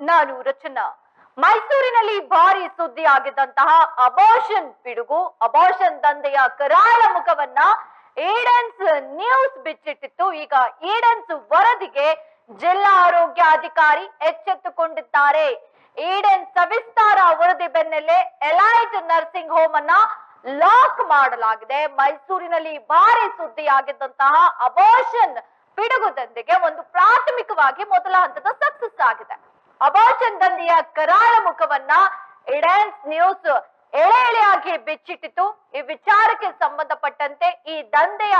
ನಾನು ರಚನಾ. ಮೈಸೂರಿನಲ್ಲಿ ಭಾರಿ ಸುದ್ದಿ ಆಗಿದ್ದಂತಹ ಅಬೋಷನ್ ಪಿಡುಗು ಅಬೋಷನ್ ದಂಧೆಯ ಕರಾಳ ಮುಖವನ್ನ ಏಡನ್ಸ್ ನ್ಯೂಸ್ ಬಿಚ್ಚಿಟ್ಟಿತ್ತು. ಈಗ ಏಡನ್ಸ್ ವರದಿಗೆ ಜಿಲ್ಲಾ ಆರೋಗ್ಯ ಅಧಿಕಾರಿ ಎಚ್ಚೆತ್ತುಕೊಂಡಿದ್ದಾರೆ. ಏಡನ್ ಸವಿಸ್ತಾರ ವರದಿ ಬೆನ್ನಲ್ಲೇ ಎಲೈಟ್ ನರ್ಸಿಂಗ್ ಹೋಮ್ ಅನ್ನ ಲಾಕ್ ಮಾಡಲಾಗಿದೆ. ಮೈಸೂರಿನಲ್ಲಿ ಭಾರಿ ಸುದ್ದಿ ಆಗಿದ್ದಂತಹ ಅಬೋಷನ್ ಪಿಡುಗುದೊಂದಿಗೆ ಒಂದು ಪ್ರಾಥಮಿಕವಾಗಿ ಮೊದಲ ಹಂತದ ಸಕ್ಸಸ್ ಆಗಿದೆ. ಅಬೋಷನ್ ದಂಧೆಯ ಕರಾಳ ಮುಖವನ್ನ ಇಡನ್ಸ್ ನ್ಯೂಸ್ ಎಳೆ ಎಳೆಯಾಗಿ ಬಿಚ್ಚಿಟ್ಟಿತು ಈ ವಿಚಾರಕ್ಕೆ ಸಂಬಂಧಪಟ್ಟಂತೆ ಈ ದಂಧೆಯ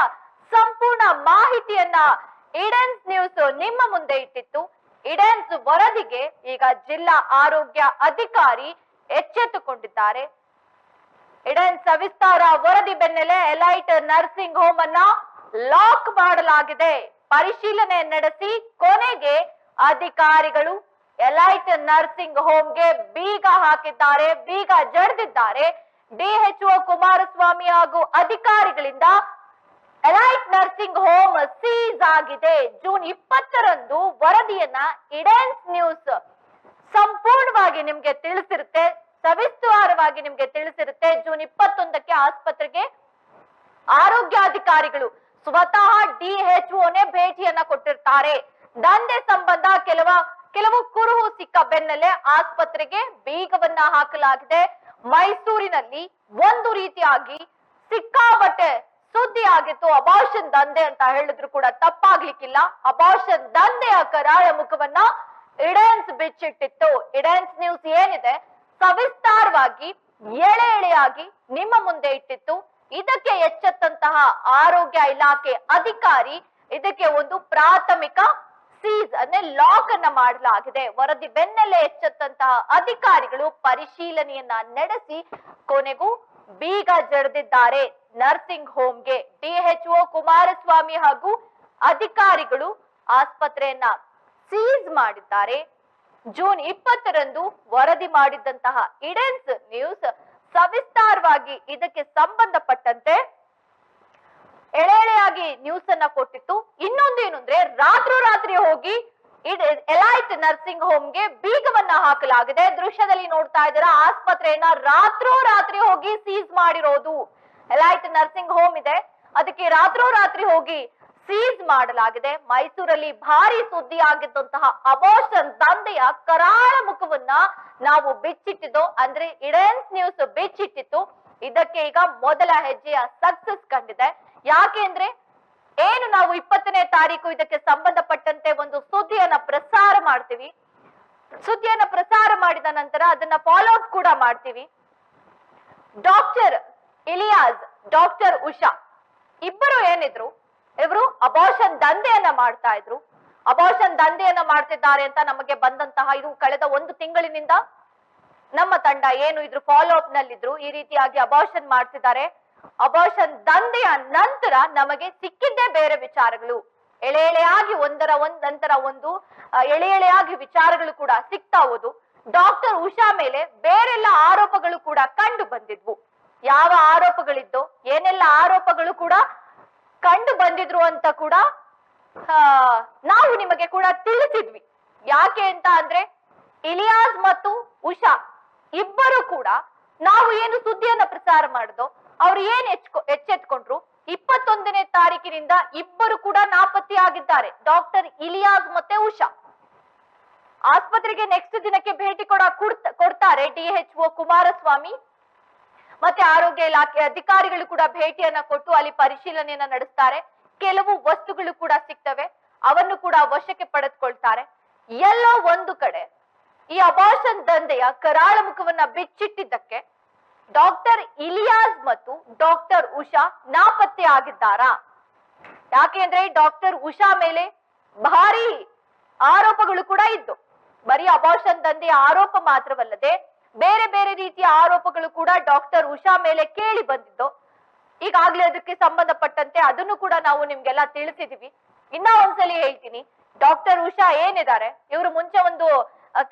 ಸಂಪೂರ್ಣ ಮಾಹಿತಿಯನ್ನ ಇಡನ್ಸ್ ನ್ಯೂಸ್ ನಿಮ್ಮ ಮುಂದೆ ಇಟ್ಟಿತ್ತು. ಇಡನ್ಸ್ ವರದಿಗೆ ಈಗ ಜಿಲ್ಲಾ ಆರೋಗ್ಯ ಅಧಿಕಾರಿ ಎಚ್ಚೆತ್ತುಕೊಂಡಿದ್ದಾರೆ. ಇಡೆನ್ ಸವಿಸ್ತಾರ ವರದಿ ಬೆನ್ನಲ್ಲೇ ಎಲೈಟ್ ನರ್ಸಿಂಗ್ ಹೋಮ್ ಅನ್ನ ಲಾಕ್ ಮಾಡಲಾಗಿದೆ. ಪರಿಶೀಲನೆ ನಡೆಸಿ ಕೊನೆಗೆ ಅಧಿಕಾರಿಗಳು ಎಲೈಟ್ ನರ್ಸಿಂಗ್ ಹೋಮ್ಗೆ ಬೀಗ ಹಾಕಿದ್ದಾರೆ, ಬೀಗ ಜಡಿದಿದ್ದಾರೆ. ಡಿಎಚ್ಒ ಕುಮಾರಸ್ವಾಮಿ ಹಾಗೂ ಅಧಿಕಾರಿಗಳಿಂದ ಎಲೈಟ್ ನರ್ಸಿಂಗ್ ಹೋಮ್ ಸೀಸ್ ಆಗಿದೆ. ಜೂನ್ ಇಪ್ಪತ್ತರಂದು ವರದಿಯನ್ನ ಇಡೆನ್ಸ್ ನ್ಯೂಸ್ ಸಂಪೂರ್ಣವಾಗಿ ನಿಮ್ಗೆ ತಿಳಿಸಿರುತ್ತೆ, ಸವಿಸ್ತಾರವಾಗಿ ನಿಮ್ಗೆ ತಿಳಿಸಿರುತ್ತೆ. ಜೂನ್ ಇಪ್ಪತ್ತೊಂದಕ್ಕೆ ಆಸ್ಪತ್ರೆಗೆ ಆರೋಗ್ಯಾಧಿಕಾರಿಗಳು ಸ್ವತಃ ಡಿಎಚ್ಒನೇ ಭೇಟಿಯನ್ನ ಕೊಟ್ಟಿರ್ತಾರೆ. ದಂಧೆ ಸಂಬಂಧ ಕೆಲವ ಕೆಲವು ಕುರುಹು ಸಿಕ್ಕ ಬೆನ್ನಲ್ಲೇ ಆಸ್ಪತ್ರೆಗೆ ಬೀಗವನ್ನ ಹಾಕಲಾಗಿದೆ. ಮೈಸೂರಿನಲ್ಲಿ ಒಂದು ರೀತಿಯಾಗಿ ಸಿಕ್ಕಾಬಟ್ಟೆ ಸುದ್ದಿ ಆಗಿತ್ತು. ಅಬಾಷನ್ ದಂಧೆ ಅಂತ ಹೇಳಿದ್ರು ಕೂಡ ತಪ್ಪಾಗ್ಲಿಕ್ಕಿಲ್ಲ. ಅಬಾಷನ್ ದಂಧೆಯ ಕರಾಳ ಮುಖವನ್ನ ಇಡೆನ್ಸ್ ಬಿಚ್ಚಿಟ್ಟಿತ್ತು ಇಡೆನ್ಸ್ ನ್ಯೂಸ್ ಏನಿದೆ? ಸವಿಸ್ತಾರವಾಗಿ ಎಳೆ ಎಳೆಯಾಗಿ ನಿಮ್ಮ ಮುಂದೆ ಇಟ್ಟಿತ್ತು. ಇದಕ್ಕೆ ಎಚ್ಚೆತ್ತಂತಹ ಆರೋಗ್ಯ ಇಲಾಖೆ ಅಧಿಕಾರಿ, ಇದಕ್ಕೆ ಒಂದು ಪ್ರಾಥಮಿಕ ಸೀಸ್ ಅಂದ್ರೆ ಲಾಕ್ ಅನ್ನ ಮಾಡಲಾಗಿದೆ. ವರದಿ ಬೆನ್ನಲ್ಲೇ ಎಚ್ಚೆತ್ತಂತಹ ಅಧಿಕಾರಿಗಳು ಪರಿಶೀಲನೆಯನ್ನ ನಡೆಸಿ ಕೊನೆಗೂ ಬೀಗ ಜಡಿದಿದ್ದಾರೆ. ನರ್ಸಿಂಗ್ ಹೋಮ್ಗೆ ಡಿಎಚ್ಒ ಕುಮಾರಸ್ವಾಮಿ ಹಾಗೂ ಅಧಿಕಾರಿಗಳು ಆಸ್ಪತ್ರೆಯನ್ನ ಸೀಸ್ ಮಾಡಿದ್ದಾರೆ. ಜೂನ್ ಇಪ್ಪತ್ತರಂದು ವರದಿ ಮಾಡಿದ್ದಂತಹ ಇಡೆನ್ಸ್ ನ್ಯೂಸ್ ಸವಿಸ್ತಾರವಾಗಿ ಇದಕ್ಕೆ ಸಂಬಂಧಪಟ್ಟಂತೆ ಎಳೆ ಎಳೆಯಾಗಿ ನ್ಯೂಸ್ ಅನ್ನ ಕೊಟ್ಟಿತ್ತು ಇನ್ನೊಂದೇನು ಅಂದ್ರೆ ರಾತ್ರೋರಾತ್ರಿ ಹೋಗಿ ಎಲೈಟ್ ನರ್ಸಿಂಗ್ ಹೋಮ್ಗೆ ಬೀಗವನ್ನ ಹಾಕಲಾಗಿದೆ. ದೃಶ್ಯದಲ್ಲಿ ನೋಡ್ತಾ ಇದ್ದೀರಾ, ಆಸ್ಪತ್ರೆಯನ್ನ ರಾತ್ರೋ ರಾತ್ರಿ ಹೋಗಿ ಸೀಸ್ ಮಾಡಿರೋದು. ಎಲೈಟ್ ನರ್ಸಿಂಗ್ ಹೋಮ್ ಇದೆ. ಅದಕ್ಕೆ ರಾತ್ರೋ ರಾತ್ರಿ ಹೋಗಿ ಸೀಸ್ ಮಾಡಲಾಗಿದೆ. ಮೈಸೂರಲ್ಲಿ ಭಾರಿ ಸುದ್ದಿ ಆಗಿದ್ದಂತಹ ಅಬೋಷನ್ ದಂಧೆಯ ಕರಾಳ ಮುಖವನ್ನ ನಾವು ಬಿಚ್ಚಿಟ್ಟಿದ್ದು. ಅಂದ್ರೆ ಇಡೆನ್ಸ್ ನ್ಯೂಸ್ ಬಿಚ್ಚಿಟ್ಟಿತ್ತು. ಇದಕ್ಕೆ ಈಗ ಮೊದಲ ಹೆಜ್ಜೆಯ ಸಕ್ಸಸ್ ಕಂಡಿದೆ. ಯಾಕೆ ಅಂದ್ರೆ ಏನು ನಾವು ಇಪ್ಪತ್ತನೇ ತಾರೀಕು ಇದಕ್ಕೆ ಸಂಬಂಧಪಟ್ಟಂತೆ ಒಂದು ಸುದ್ದಿಯನ್ನ ಪ್ರಸಾರ ಮಾಡ್ತೀವಿ. ಸುದ್ದಿಯನ್ನ ಪ್ರಸಾರ ಮಾಡಿದ ನಂತರ ಅದನ್ನ ಫಾಲೋ ಅಪ್ ಕೂಡ ಮಾಡ್ತೀವಿ. ಡಾಕ್ಟರ್ ಇಲಿಯಾಸ್ ಡಾಕ್ಟರ್ ಉಷಾ ಇಬ್ಬರು ಏನಿದ್ರು, ಇವರು ಅಬಾಷನ್ ದಂಧೆಯನ್ನ ಮಾಡ್ತಾ ಇದ್ರು. ಅಬಾಷನ್ ದಂಧೆಯನ್ನ ಮಾಡ್ತಿದ್ದಾರೆ ಅಂತ ನಮಗೆ ಬಂದಂತಹ ಇದು ಕಳೆದ ಒಂದು ತಿಂಗಳಿನಿಂದ ನಮ್ಮ ತಂಡ ಏನು ಇದ್ರು ಫಾಲೋ ಅಪ್ ನಲ್ಲಿದ್ರು, ಈ ರೀತಿಯಾಗಿ ಅಬಾಷನ್ ಮಾಡ್ತಿದ್ದಾರೆ. ಅಬಾಷನ್ ದಂಧೆಯ ನಂತರ ನಮಗೆ ಸಿಕ್ಕಿದ್ದೇ ಬೇರೆ ವಿಚಾರಗಳು. ಎಳೆ ಎಳೆಯಾಗಿ ಒಂದರ ಒಂದ್ ನಂತರ ಒಂದು ಎಳೆ ಎಳೆಯಾಗಿ ವಿಚಾರಗಳು ಕೂಡ ಸಿಗ್ತಾ ಹೋದು. ಡಾಕ್ಟರ್ ಉಷಾ ಮೇಲೆ ಬೇರೆಲ್ಲ ಆರೋಪಗಳು ಕೂಡ ಕಂಡು ಬಂದಿದ್ವು. ಯಾವ ಆರೋಪಗಳಿದ್ದು, ಏನೆಲ್ಲ ಆರೋಪಗಳು ಕೂಡ ಕಂಡು ಬಂದಿದ್ರು ಅಂತ ಕೂಡ ನಾವು ನಿಮಗೆ ಕೂಡ ತಿಳಿಸಿದ್ವಿ. ಯಾಕೆ ಅಂತ ಅಂದ್ರೆ, ಇಲಿಯಾಸ್ ಮತ್ತು ಉಷಾ ಇಬ್ಬರು ಕೂಡ ನಾವು ಏನು ಸುದ್ದಿಯನ್ನ ಪ್ರಸಾರ ಮಾಡಿದೋ ಅವ್ರು ಏನ್ ಎಚ್ಚೆತ್ಕೊಂಡ್ರು? ಇಪ್ಪತ್ತೊಂದನೇ ತಾರೀಕಿನಿಂದ ಇಬ್ಬರು ಕೂಡ ನಾಪತ್ತೆಯಾಗಿದ್ದಾರೆ ಡಾಕ್ಟರ್ ಇಲಿಯಾಸ್ ಮತ್ತೆ ಉಷಾ. ಆಸ್ಪತ್ರೆಗೆ ನೆಕ್ಸ್ಟ್ ದಿನಕ್ಕೆ ಭೇಟಿ ಕೊಡ ಕೊಡ್ತಾರೆ ಡಿಎಚ್ಒ ಕುಮಾರಸ್ವಾಮಿ. ಮತ್ತೆ ಆರೋಗ್ಯ ಇಲಾಖೆ ಅಧಿಕಾರಿಗಳು ಕೂಡ ಭೇಟಿಯನ್ನ ಕೊಟ್ಟು ಅಲ್ಲಿ ಪರಿಶೀಲನೆಯನ್ನ ನಡೆಸ್ತಾರೆ. ಕೆಲವು ವಸ್ತುಗಳು ಕೂಡ ಸಿಗ್ತವೆ. ಅವನ್ನು ಕೂಡ ವಶಕ್ಕೆ ಪಡೆದುಕೊಳ್ತಾರೆ. ಎಲ್ಲೋ ಒಂದು ಕಡೆ ಈ ಅಬಾಷನ್ ದಂಧೆಯ ಕರಾಳ ಮುಖವನ್ನ ಬಿಚ್ಚಿಟ್ಟಿದ್ದಕ್ಕೆ ಡಾಕ್ಟರ್ ಇಲಿಯಾಸ್ ಮತ್ತು ಡಾಕ್ಟರ್ ಉಷಾ ನಾಪತ್ತೆ ಆಗಿದ್ದಾರಾ? ಯಾಕೆಂದ್ರೆ ಡಾಕ್ಟರ್ ಉಷಾ ಮೇಲೆ ಭಾರಿ ಆರೋಪಗಳು ಕೂಡ ಇದ್ದು, ಬರೀ ಅಬಾಷನ್ ದಂಧೆ ಆರೋಪ ಮಾತ್ರವಲ್ಲದೆ ಬೇರೆ ಬೇರೆ ರೀತಿಯ ಆರೋಪಗಳು ಕೂಡ ಡಾಕ್ಟರ್ ಉಷಾ ಮೇಲೆ ಕೇಳಿ ಬಂದಿದ್ದು. ಈಗಾಗ್ಲೇ ಅದಕ್ಕೆ ಸಂಬಂಧಪಟ್ಟಂತೆ ಅದನ್ನು ಕೂಡ ನಾವು ನಿಮ್ಗೆಲ್ಲ ತಿಳಿಸಿದೀವಿ. ಇನ್ನ ಒಂದ್ಸಲಿ ಹೇಳ್ತೀನಿ, ಡಾಕ್ಟರ್ ಉಷಾ ಏನಿದ್ದಾರೆ? ಇವರು ಮುಂಚೆ ಒಂದು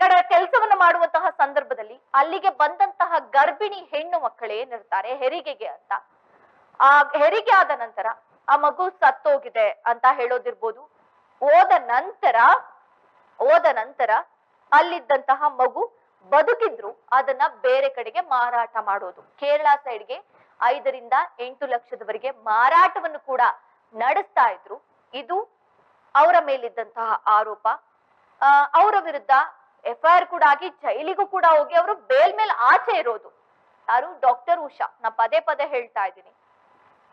ಕಡೆ ಕೆಲಸವನ್ನು ಮಾಡುವಂತಹ ಸಂದರ್ಭದಲ್ಲಿ ಅಲ್ಲಿಗೆ ಬಂದಂತಹ ಗರ್ಭಿಣಿ ಹೆಣ್ಣು ಮಕ್ಕಳು ಏನಿರ್ತಾರೆ ಹೆರಿಗೆಗೆ ಅಂತ. ಆ ಹೆರಿಗೆ ಆದ ನಂತರ ಆ ಮಗು ಸತ್ತೋಗಿದೆ ಅಂತ ಹೇಳೋದಿರ್ಬೋದು. ಹೋದ ನಂತರ ಹೋದ ನಂತರ ಅಲ್ಲಿದ್ದಂತಹ ಮಗು ಬದುಕಿದ್ರು, ಅದನ್ನ ಬೇರೆ ಕಡೆಗೆ ಮಾರಾಟ ಮಾಡೋದು. ಕೇರಳ ಸೈಡ್ಗೆ ಐದರಿಂದ ಎಂಟು ಲಕ್ಷದವರೆಗೆ ಮಾರಾಟವನ್ನು ಕೂಡ ನಡೆಸ್ತಾ ಇದ್ರು. ಇದು ಅವರ ಮೇಲಿದ್ದಂತಹ ಆರೋಪ. ಅವರ ವಿರುದ್ಧ ಎಫ್ ಐ ಆರ್ ಕೂಡ ಆಗಿ ಜೈಲಿಗೂ ಕೂಡ ಹೋಗಿ ಅವರು ಬೇಲ್ ಮೇಲೆ ಆಚೆ ಇರೋದು. ಯಾರು? ಡಾಕ್ಟರ್ ಉಷಾ. ನಾ ಪದೇ ಪದೇ ಹೇಳ್ತಾ ಇದ್ದೀನಿ.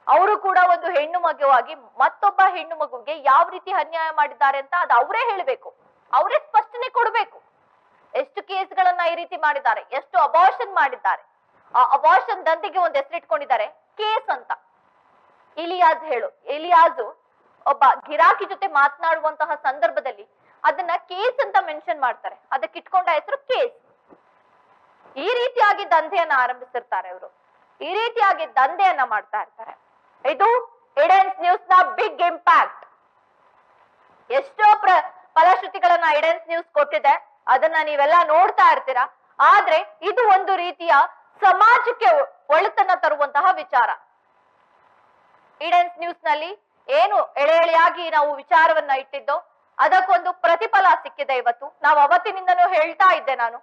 ಅವರು ಕೂಡ ಒಂದು ಹೆಣ್ಣು ಮಗುವಾಗಿ ಮತ್ತೊಬ್ಬ ಹೆಣ್ಣು ಮಗುವಿಗೆ ಯಾವ ರೀತಿ ಅನ್ಯಾಯ ಮಾಡಿದ್ದಾರೆ ಅಂತ ಅದು ಅವರೇ ಹೇಳಬೇಕು. ಅವರೇ ಸ್ಪಷ್ಟನೆ ಕೊಡಬೇಕು. ಎಷ್ಟು ಕೇಸ್ಗಳನ್ನ ಈ ರೀತಿ ಮಾಡಿದ್ದಾರೆ, ಎಷ್ಟು ಅಬಾರ್ಷನ್ ಮಾಡಿದ್ದಾರೆ. ಆ ಅಬಾರ್ಷನ್ ದಂಧೆಗೆ ಒಂದು ಹೆಸರಿಟ್ಕೊಂಡಿದ್ದಾರೆ ಕೇಸ್ ಅಂತ. ಇಲಿಯಾಜ್ ಹೇಳು. ಇಲಿಯಾಜು ಒಬ್ಬ ಗಿರಾಕಿ ಜೊತೆ ಮಾತನಾಡುವಂತಹ ಸಂದರ್ಭದಲ್ಲಿ ಅದನ್ನ ಕೇಸ್ ಅಂತ ಮೆನ್ಷನ್ ಮಾಡ್ತಾರೆ. ಅದಕ್ಕೆ ಇಟ್ಕೊಂಡ ಹೆಸರು ಕೇಸ್. ಈ ರೀತಿಯಾಗಿ ದಂಧೆಯನ್ನ ಆರಂಭಿಸಿರ್ತಾರೆ ಅವರು ಈ ರೀತಿಯಾಗಿ ದಂಧೆಯನ್ನ ಮಾಡ್ತಾ ಇರ್ತಾರೆ. ಇದು ಇಡೆನ್ಸ್ ನ್ಯೂಸ್ನ ಬಿಗ್ ಇಂಪ್ಯಾಕ್ಟ್ ಎಷ್ಟೋ ಪ್ರ, ಫಲಶ್ರುತಿಗಳನ್ನ ಇಡೆನ್ಸ್ ನ್ಯೂಸ್ ಕೊಟ್ಟಿದೆ. ಅದನ್ನ ನೀವೆಲ್ಲ ನೋಡ್ತಾ ಇರ್ತೀರಾ? ಆದ್ರೆ ಇದು ಒಂದು ರೀತಿಯ ಸಮಾಜಕ್ಕೆ ಒಳತನ ಒಳಿತನ್ನ ತರುವಂತಹ ವಿಚಾರ. ಇಡೆನ್ಸ್ ನ್ಯೂಸ್ನಲ್ಲಿ ಏನು ಎಳೆ ಎಳೆಯಾಗಿ ನಾವು ವಿಚಾರವನ್ನ ಇಟ್ಟಿದ್ದೋ ಅದಕ್ಕೊಂದು ಪ್ರತಿಫಲ ಸಿಕ್ಕಿದೆ ಇವತ್ತು. ನಾವು ಅವತ್ತಿನಿಂದನೂ ಹೇಳ್ತಾ ಇದ್ದೆ ನಾನು.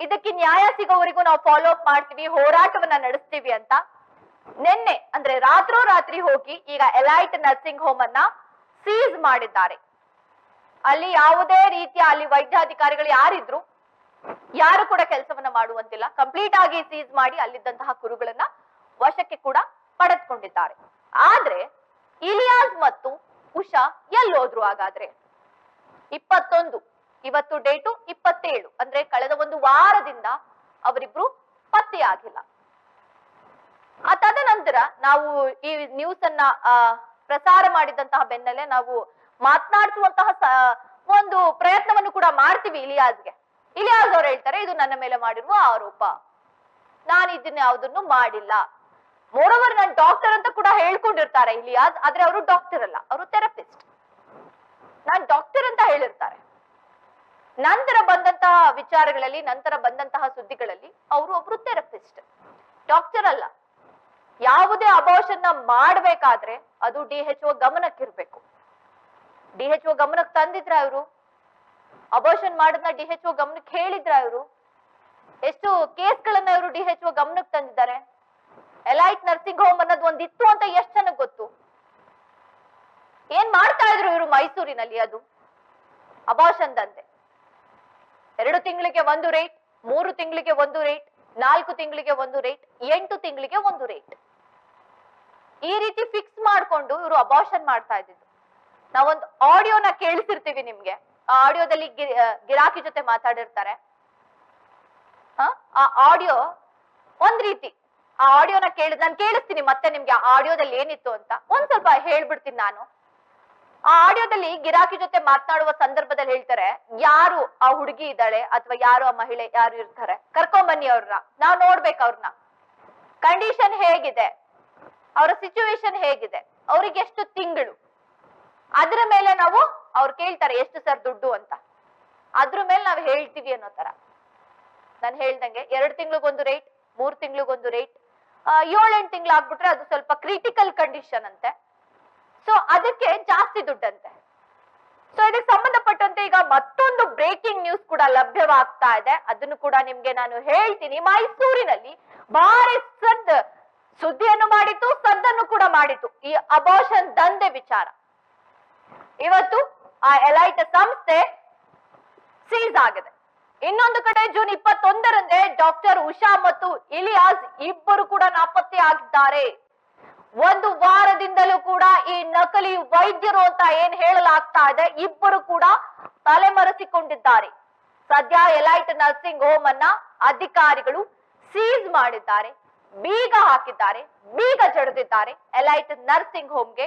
ಇದಕ್ಕೆ ನ್ಯಾಯ ಸಿಗೋವರೆಗೂ ನಾವು ಫಾಲೋ ಅಪ್ ಮಾಡ್ತೀವಿ, ಹೋರಾಟವನ್ನ ನಡೆಸ್ತೀವಿ ಅಂತ. ನಿನ್ನೆ, ಅಂದ್ರೆ ರಾತ್ರೋ ರಾತ್ರಿ ಹೋಗಿ ಈಗ ಎಲೈಟ್ ನರ್ಸಿಂಗ್ ಹೋಮ್ ಅನ್ನ ಸೀಸ್ ಮಾಡಿದ್ದಾರೆ. ಅಲ್ಲಿ ಯಾವುದೇ ರೀತಿಯ ಅಲ್ಲಿ ವೈದ್ಯಾಧಿಕಾರಿಗಳು ಯಾರಿದ್ರು, ಯಾರು ಕೂಡ ಕೆಲಸವನ್ನ ಮಾಡುವಂತಿಲ್ಲ. ಕಂಪ್ಲೀಟ್ ಆಗಿ ಸೀಸ್ ಮಾಡಿ ಅಲ್ಲಿದ್ದಂತಹ ಕುರುಗಳನ್ನ ವಶಕ್ಕೆ ಕೂಡ ಪಡೆದುಕೊಂಡಿದ್ದಾರೆ. ಆದ್ರೆ, ಇಲಿಯಾಸ್ ಮತ್ತು ಉಷಾ ಎಲ್ಲೋದ್ರು ಹಾಗಾದ್ರೆ? ಇಪ್ಪತ್ತೊಂದು, ಇವತ್ತು ಡೇಟು ಇಪ್ಪತ್ತೇಳು. ಅಂದ್ರೆ ಕಳೆದ ಒಂದು ವಾರದಿಂದ ಅವರಿಬ್ರು ಪತ್ತೆಯಾಗಿಲ್ಲ. ತದನಂತರ ನಾವು ಈ ನ್ಯೂಸ್ ಅನ್ನ ಪ್ರಸಾರ ಮಾಡಿದಂತಹ ಬೆನ್ನಲ್ಲೇ ನಾವು ಮಾತನಾಡಿಸುವಂತಹ ಒಂದು ಪ್ರಯತ್ನವನ್ನು ಕೂಡ ಮಾಡ್ತೀವಿ ಇಲಿಯಾಸ್ಗೆ. ಇಲಿಯಾಸ್ ಅವ್ರು ಹೇಳ್ತಾರೆ, ಇದು ನನ್ನ ಮೇಲೆ ಮಾಡಿರುವ ಆರೋಪ. ನಾನು ಇದನ್ನ ಯಾವುದನ್ನು ಮಾಡಿಲ್ಲ. ಮೋರವರ್ ನಾನು ಡಾಕ್ಟರ್ ಅಂತ ಕೂಡ ಹೇಳ್ಕೊಂಡಿರ್ತಾರೆ ಇಲಿಯಾಸ್, ಆದ್ರೆ ಅವರು ಡಾಕ್ಟರ್ ಅಲ್ಲ, ಅವರು ಥೆರಪಿಸ್ಟ್ ನಾನ್ ಡಾಕ್ಟರ್ ಅಂತ ಹೇಳಿರ್ತಾರೆ. ನಂತರ ಬಂದಂತಹ ವಿಚಾರಗಳಲ್ಲಿ, ನಂತರ ಬಂದಂತಹ ಸುದ್ದಿಗಳಲ್ಲಿ ಅವರು ಒಬ್ರು ಥೆರಪಿಸ್ಟ್ ಡಾಕ್ಟರ್ ಅಲ್ಲ. ಯಾವುದೇ ಅಬೋಷನ್ನ ಮಾಡ್ಬೇಕಾದ್ರೆ ಅದು ಡಿ ಎಚ್ ಒ ಗಮನಕ್ಕಿರ್ಬೇಕು. ಡಿ ಎಚ್ ಒ ಗಮನಕ್ಕೆ ತಂದಿದ್ರ ಅವರು ಅಬೋಷನ್ ಮಾಡದ್ನ ಡಿ ಎಚ್ ಒ ಗಮನಕ್ಕೆ ಹೇಳಿದ್ರ ಅವರು ಎಷ್ಟು ಕೇಸ್ಗಳನ್ನ ಇವರು ಡಿ ಎಚ್ ಒ ಗಮನಕ್ಕೆ ತಂದಿದ್ದಾರೆ? ಎಲೈಟ್ ನರ್ಸಿಂಗ್ ಹೋಮ್ ಅನ್ನೋದು ಒಂದಿತ್ತು ಅಂತ ಎಷ್ಟು ಜನಕ್ಕೆ ಗೊತ್ತು? ಏನ್ ಮಾಡ್ತಾ ಇದ್ರು ಇವರು ಮೈಸೂರಿನಲ್ಲಿ ಅದು? ಅಬಾಷನ್ ದಂತೆ ಎರಡು ತಿಂಗಳಿಗೆ ಒಂದು ರೇಟ್, ಮೂರು ತಿಂಗಳಿಗೆ ಒಂದು ರೇಟ್, ನಾಲ್ಕು ತಿಂಗಳಿಗೆ ಒಂದು ರೇಟ್, ಎಂಟು ತಿಂಗಳಿಗೆ ಒಂದು ರೇಟ್. ಈ ರೀತಿ ಫಿಕ್ಸ್ ಮಾಡ್ಕೊಂಡು ಇವರು ಅಬಾಷನ್ ಮಾಡ್ತಾ ಇದ್ದಿದ್ದು. ನಾವೊಂದು ಆಡಿಯೋನ ಕೇಳಿಸಿರ್ತೀವಿ ನಿಮ್ಗೆ. ಆ ಆಡಿಯೋದಲ್ಲಿ ಗಿರಾಕಿ ಜೊತೆ ಮಾತಾಡಿರ್ತಾರೆ? ಆ ಆಡಿಯೋ ಒಂದ್ ರೀತಿ. ಆ ಆಡಿಯೋನ ಕೇಳಿದ್ ನಾನು ಕೇಳಿಸ್ತೀನಿ ಮತ್ತೆ ನಿಮ್ಗೆ ಆ ಆಡಿಯೋದಲ್ಲಿ ಏನಿತ್ತು ಅಂತ. ಒಂದ್ ಸ್ವಲ್ಪ ಹೇಳ್ಬಿಡ್ತೀನಿ ನಾನು. ಆ ಆಡಿಯೋದಲ್ಲಿ ಗಿರಾಕಿ ಜೊತೆ ಮಾತನಾಡುವ ಸಂದರ್ಭದಲ್ಲಿ ಹೇಳ್ತಾರೆ, ಯಾರು ಆ ಹುಡುಗಿ ಇದ್ದಾಳೆ ಅಥವಾ ಯಾರು ಆ ಮಹಿಳೆ ಯಾರು ಇರ್ತಾರೆ? ಕರ್ಕೊಂಬನ್ನಿ ಅವ್ರನ್ನ. ನಾವ್ ನೋಡ್ಬೇಕು ಅವ್ರನ್ನ. ಕಂಡೀಷನ್ ಹೇಗಿದೆ? ಅವರ ಸಿಚುವೇಶನ್ ಹೇಗಿದೆ? ಅವ್ರಿಗೆ ಎಷ್ಟು ತಿಂಗಳು? ಅದ್ರ ಮೇಲೆ ನಾವು ಅವ್ರು ಕೇಳ್ತಾರೆ, ಎಷ್ಟು ಸರ್ ದುಡ್ಡು ಅಂತ? ಅದ್ರ ಮೇಲೆ ನಾವು ಹೇಳ್ತೀವಿ ಅನ್ನೋ ತರ. ನಾನು ಹೇಳ್ದಂಗೆ ಎರಡು ತಿಂಗ್ಳಿಗೊಂದು ರೇಟ್ ಮೂರ್ ತಿಂಗ್ಳಿಗೊಂದು ರೇಟ್ ಏಳೆಂಟು ತಿಂಗಳು ಆಗ್ಬಿಟ್ರೆ ಅದು ಸ್ವಲ್ಪ ಕ್ರಿಟಿಕಲ್ ಕಂಡೀಷನ್ ಅಂತೆ. ಸೊ ಅದಕ್ಕೆ ಜಾಸ್ತಿ ದುಡ್ಡಂತೆ. ಸೊ ಇದಕ್ಕೆ ಸಂಬಂಧಪಟ್ಟಂತೆ ಈಗ ಮತ್ತೊಂದು ಬ್ರೇಕಿಂಗ್ ನ್ಯೂಸ್ ಕೂಡ ಲಭ್ಯವಾಗ್ತಾ ಇದೆ. ಅದನ್ನು ಕೂಡ ನಿಮ್ಗೆ ನಾನು ಹೇಳ್ತೀನಿ. ಮೈಸೂರಿನಲ್ಲಿ ಭಾರಿ ಸದ್ ಸುದ್ದಿಯನ್ನು ಮಾಡಿತು, ಸದ್ದನ್ನು ಕೂಡ ಮಾಡಿತು. ಈ ಅಬೋಷನ್ ದಂಧೆ ವಿಚಾರ. ಇವತ್ತು ಆ ಎಲೈಟ್ ಸಂಸ್ಥೆ ಸೀಸ್ ಆಗಿದೆ. ಇನ್ನೊಂದು ಕಡೆ ಜೂನ್ ಇಪ್ಪತ್ತೊಂದರಂದೇ ಡಾಕ್ಟರ್ ಉಷಾ ಮತ್ತು ಇಲಿಯಾಸ್ ಇಬ್ಬರು ಕೂಡ ನಾಪತ್ತೆ ಆಗಿದ್ದಾರೆ ಒಂದು ವಾರದಿಂದಲೂ ಕೂಡ ಈ ನಕಲಿ ವೈದ್ಯರು ಅಂತ ಏನ್ ಹೇಳಲಾಗ್ತಾ ಇದೆ, ಇಬ್ಬರು ಕೂಡ ತಲೆಮರೆಸಿಕೊಂಡಿದ್ದಾರೆ. ಸದ್ಯ ಎಲೈಟ್ ನರ್ಸಿಂಗ್ ಹೋಮ್ ಅನ್ನ ಅಧಿಕಾರಿಗಳು ಸೀಸ್ ಮಾಡಿದ್ದಾರೆ, ಬೀಗ ಹಾಕಿದ್ದಾರೆ, ಬೀಗ ಜಡಿದಿದ್ದಾರೆ ಎಲೈಟ್ ನರ್ಸಿಂಗ್ ಹೋಮ್ಗೆ.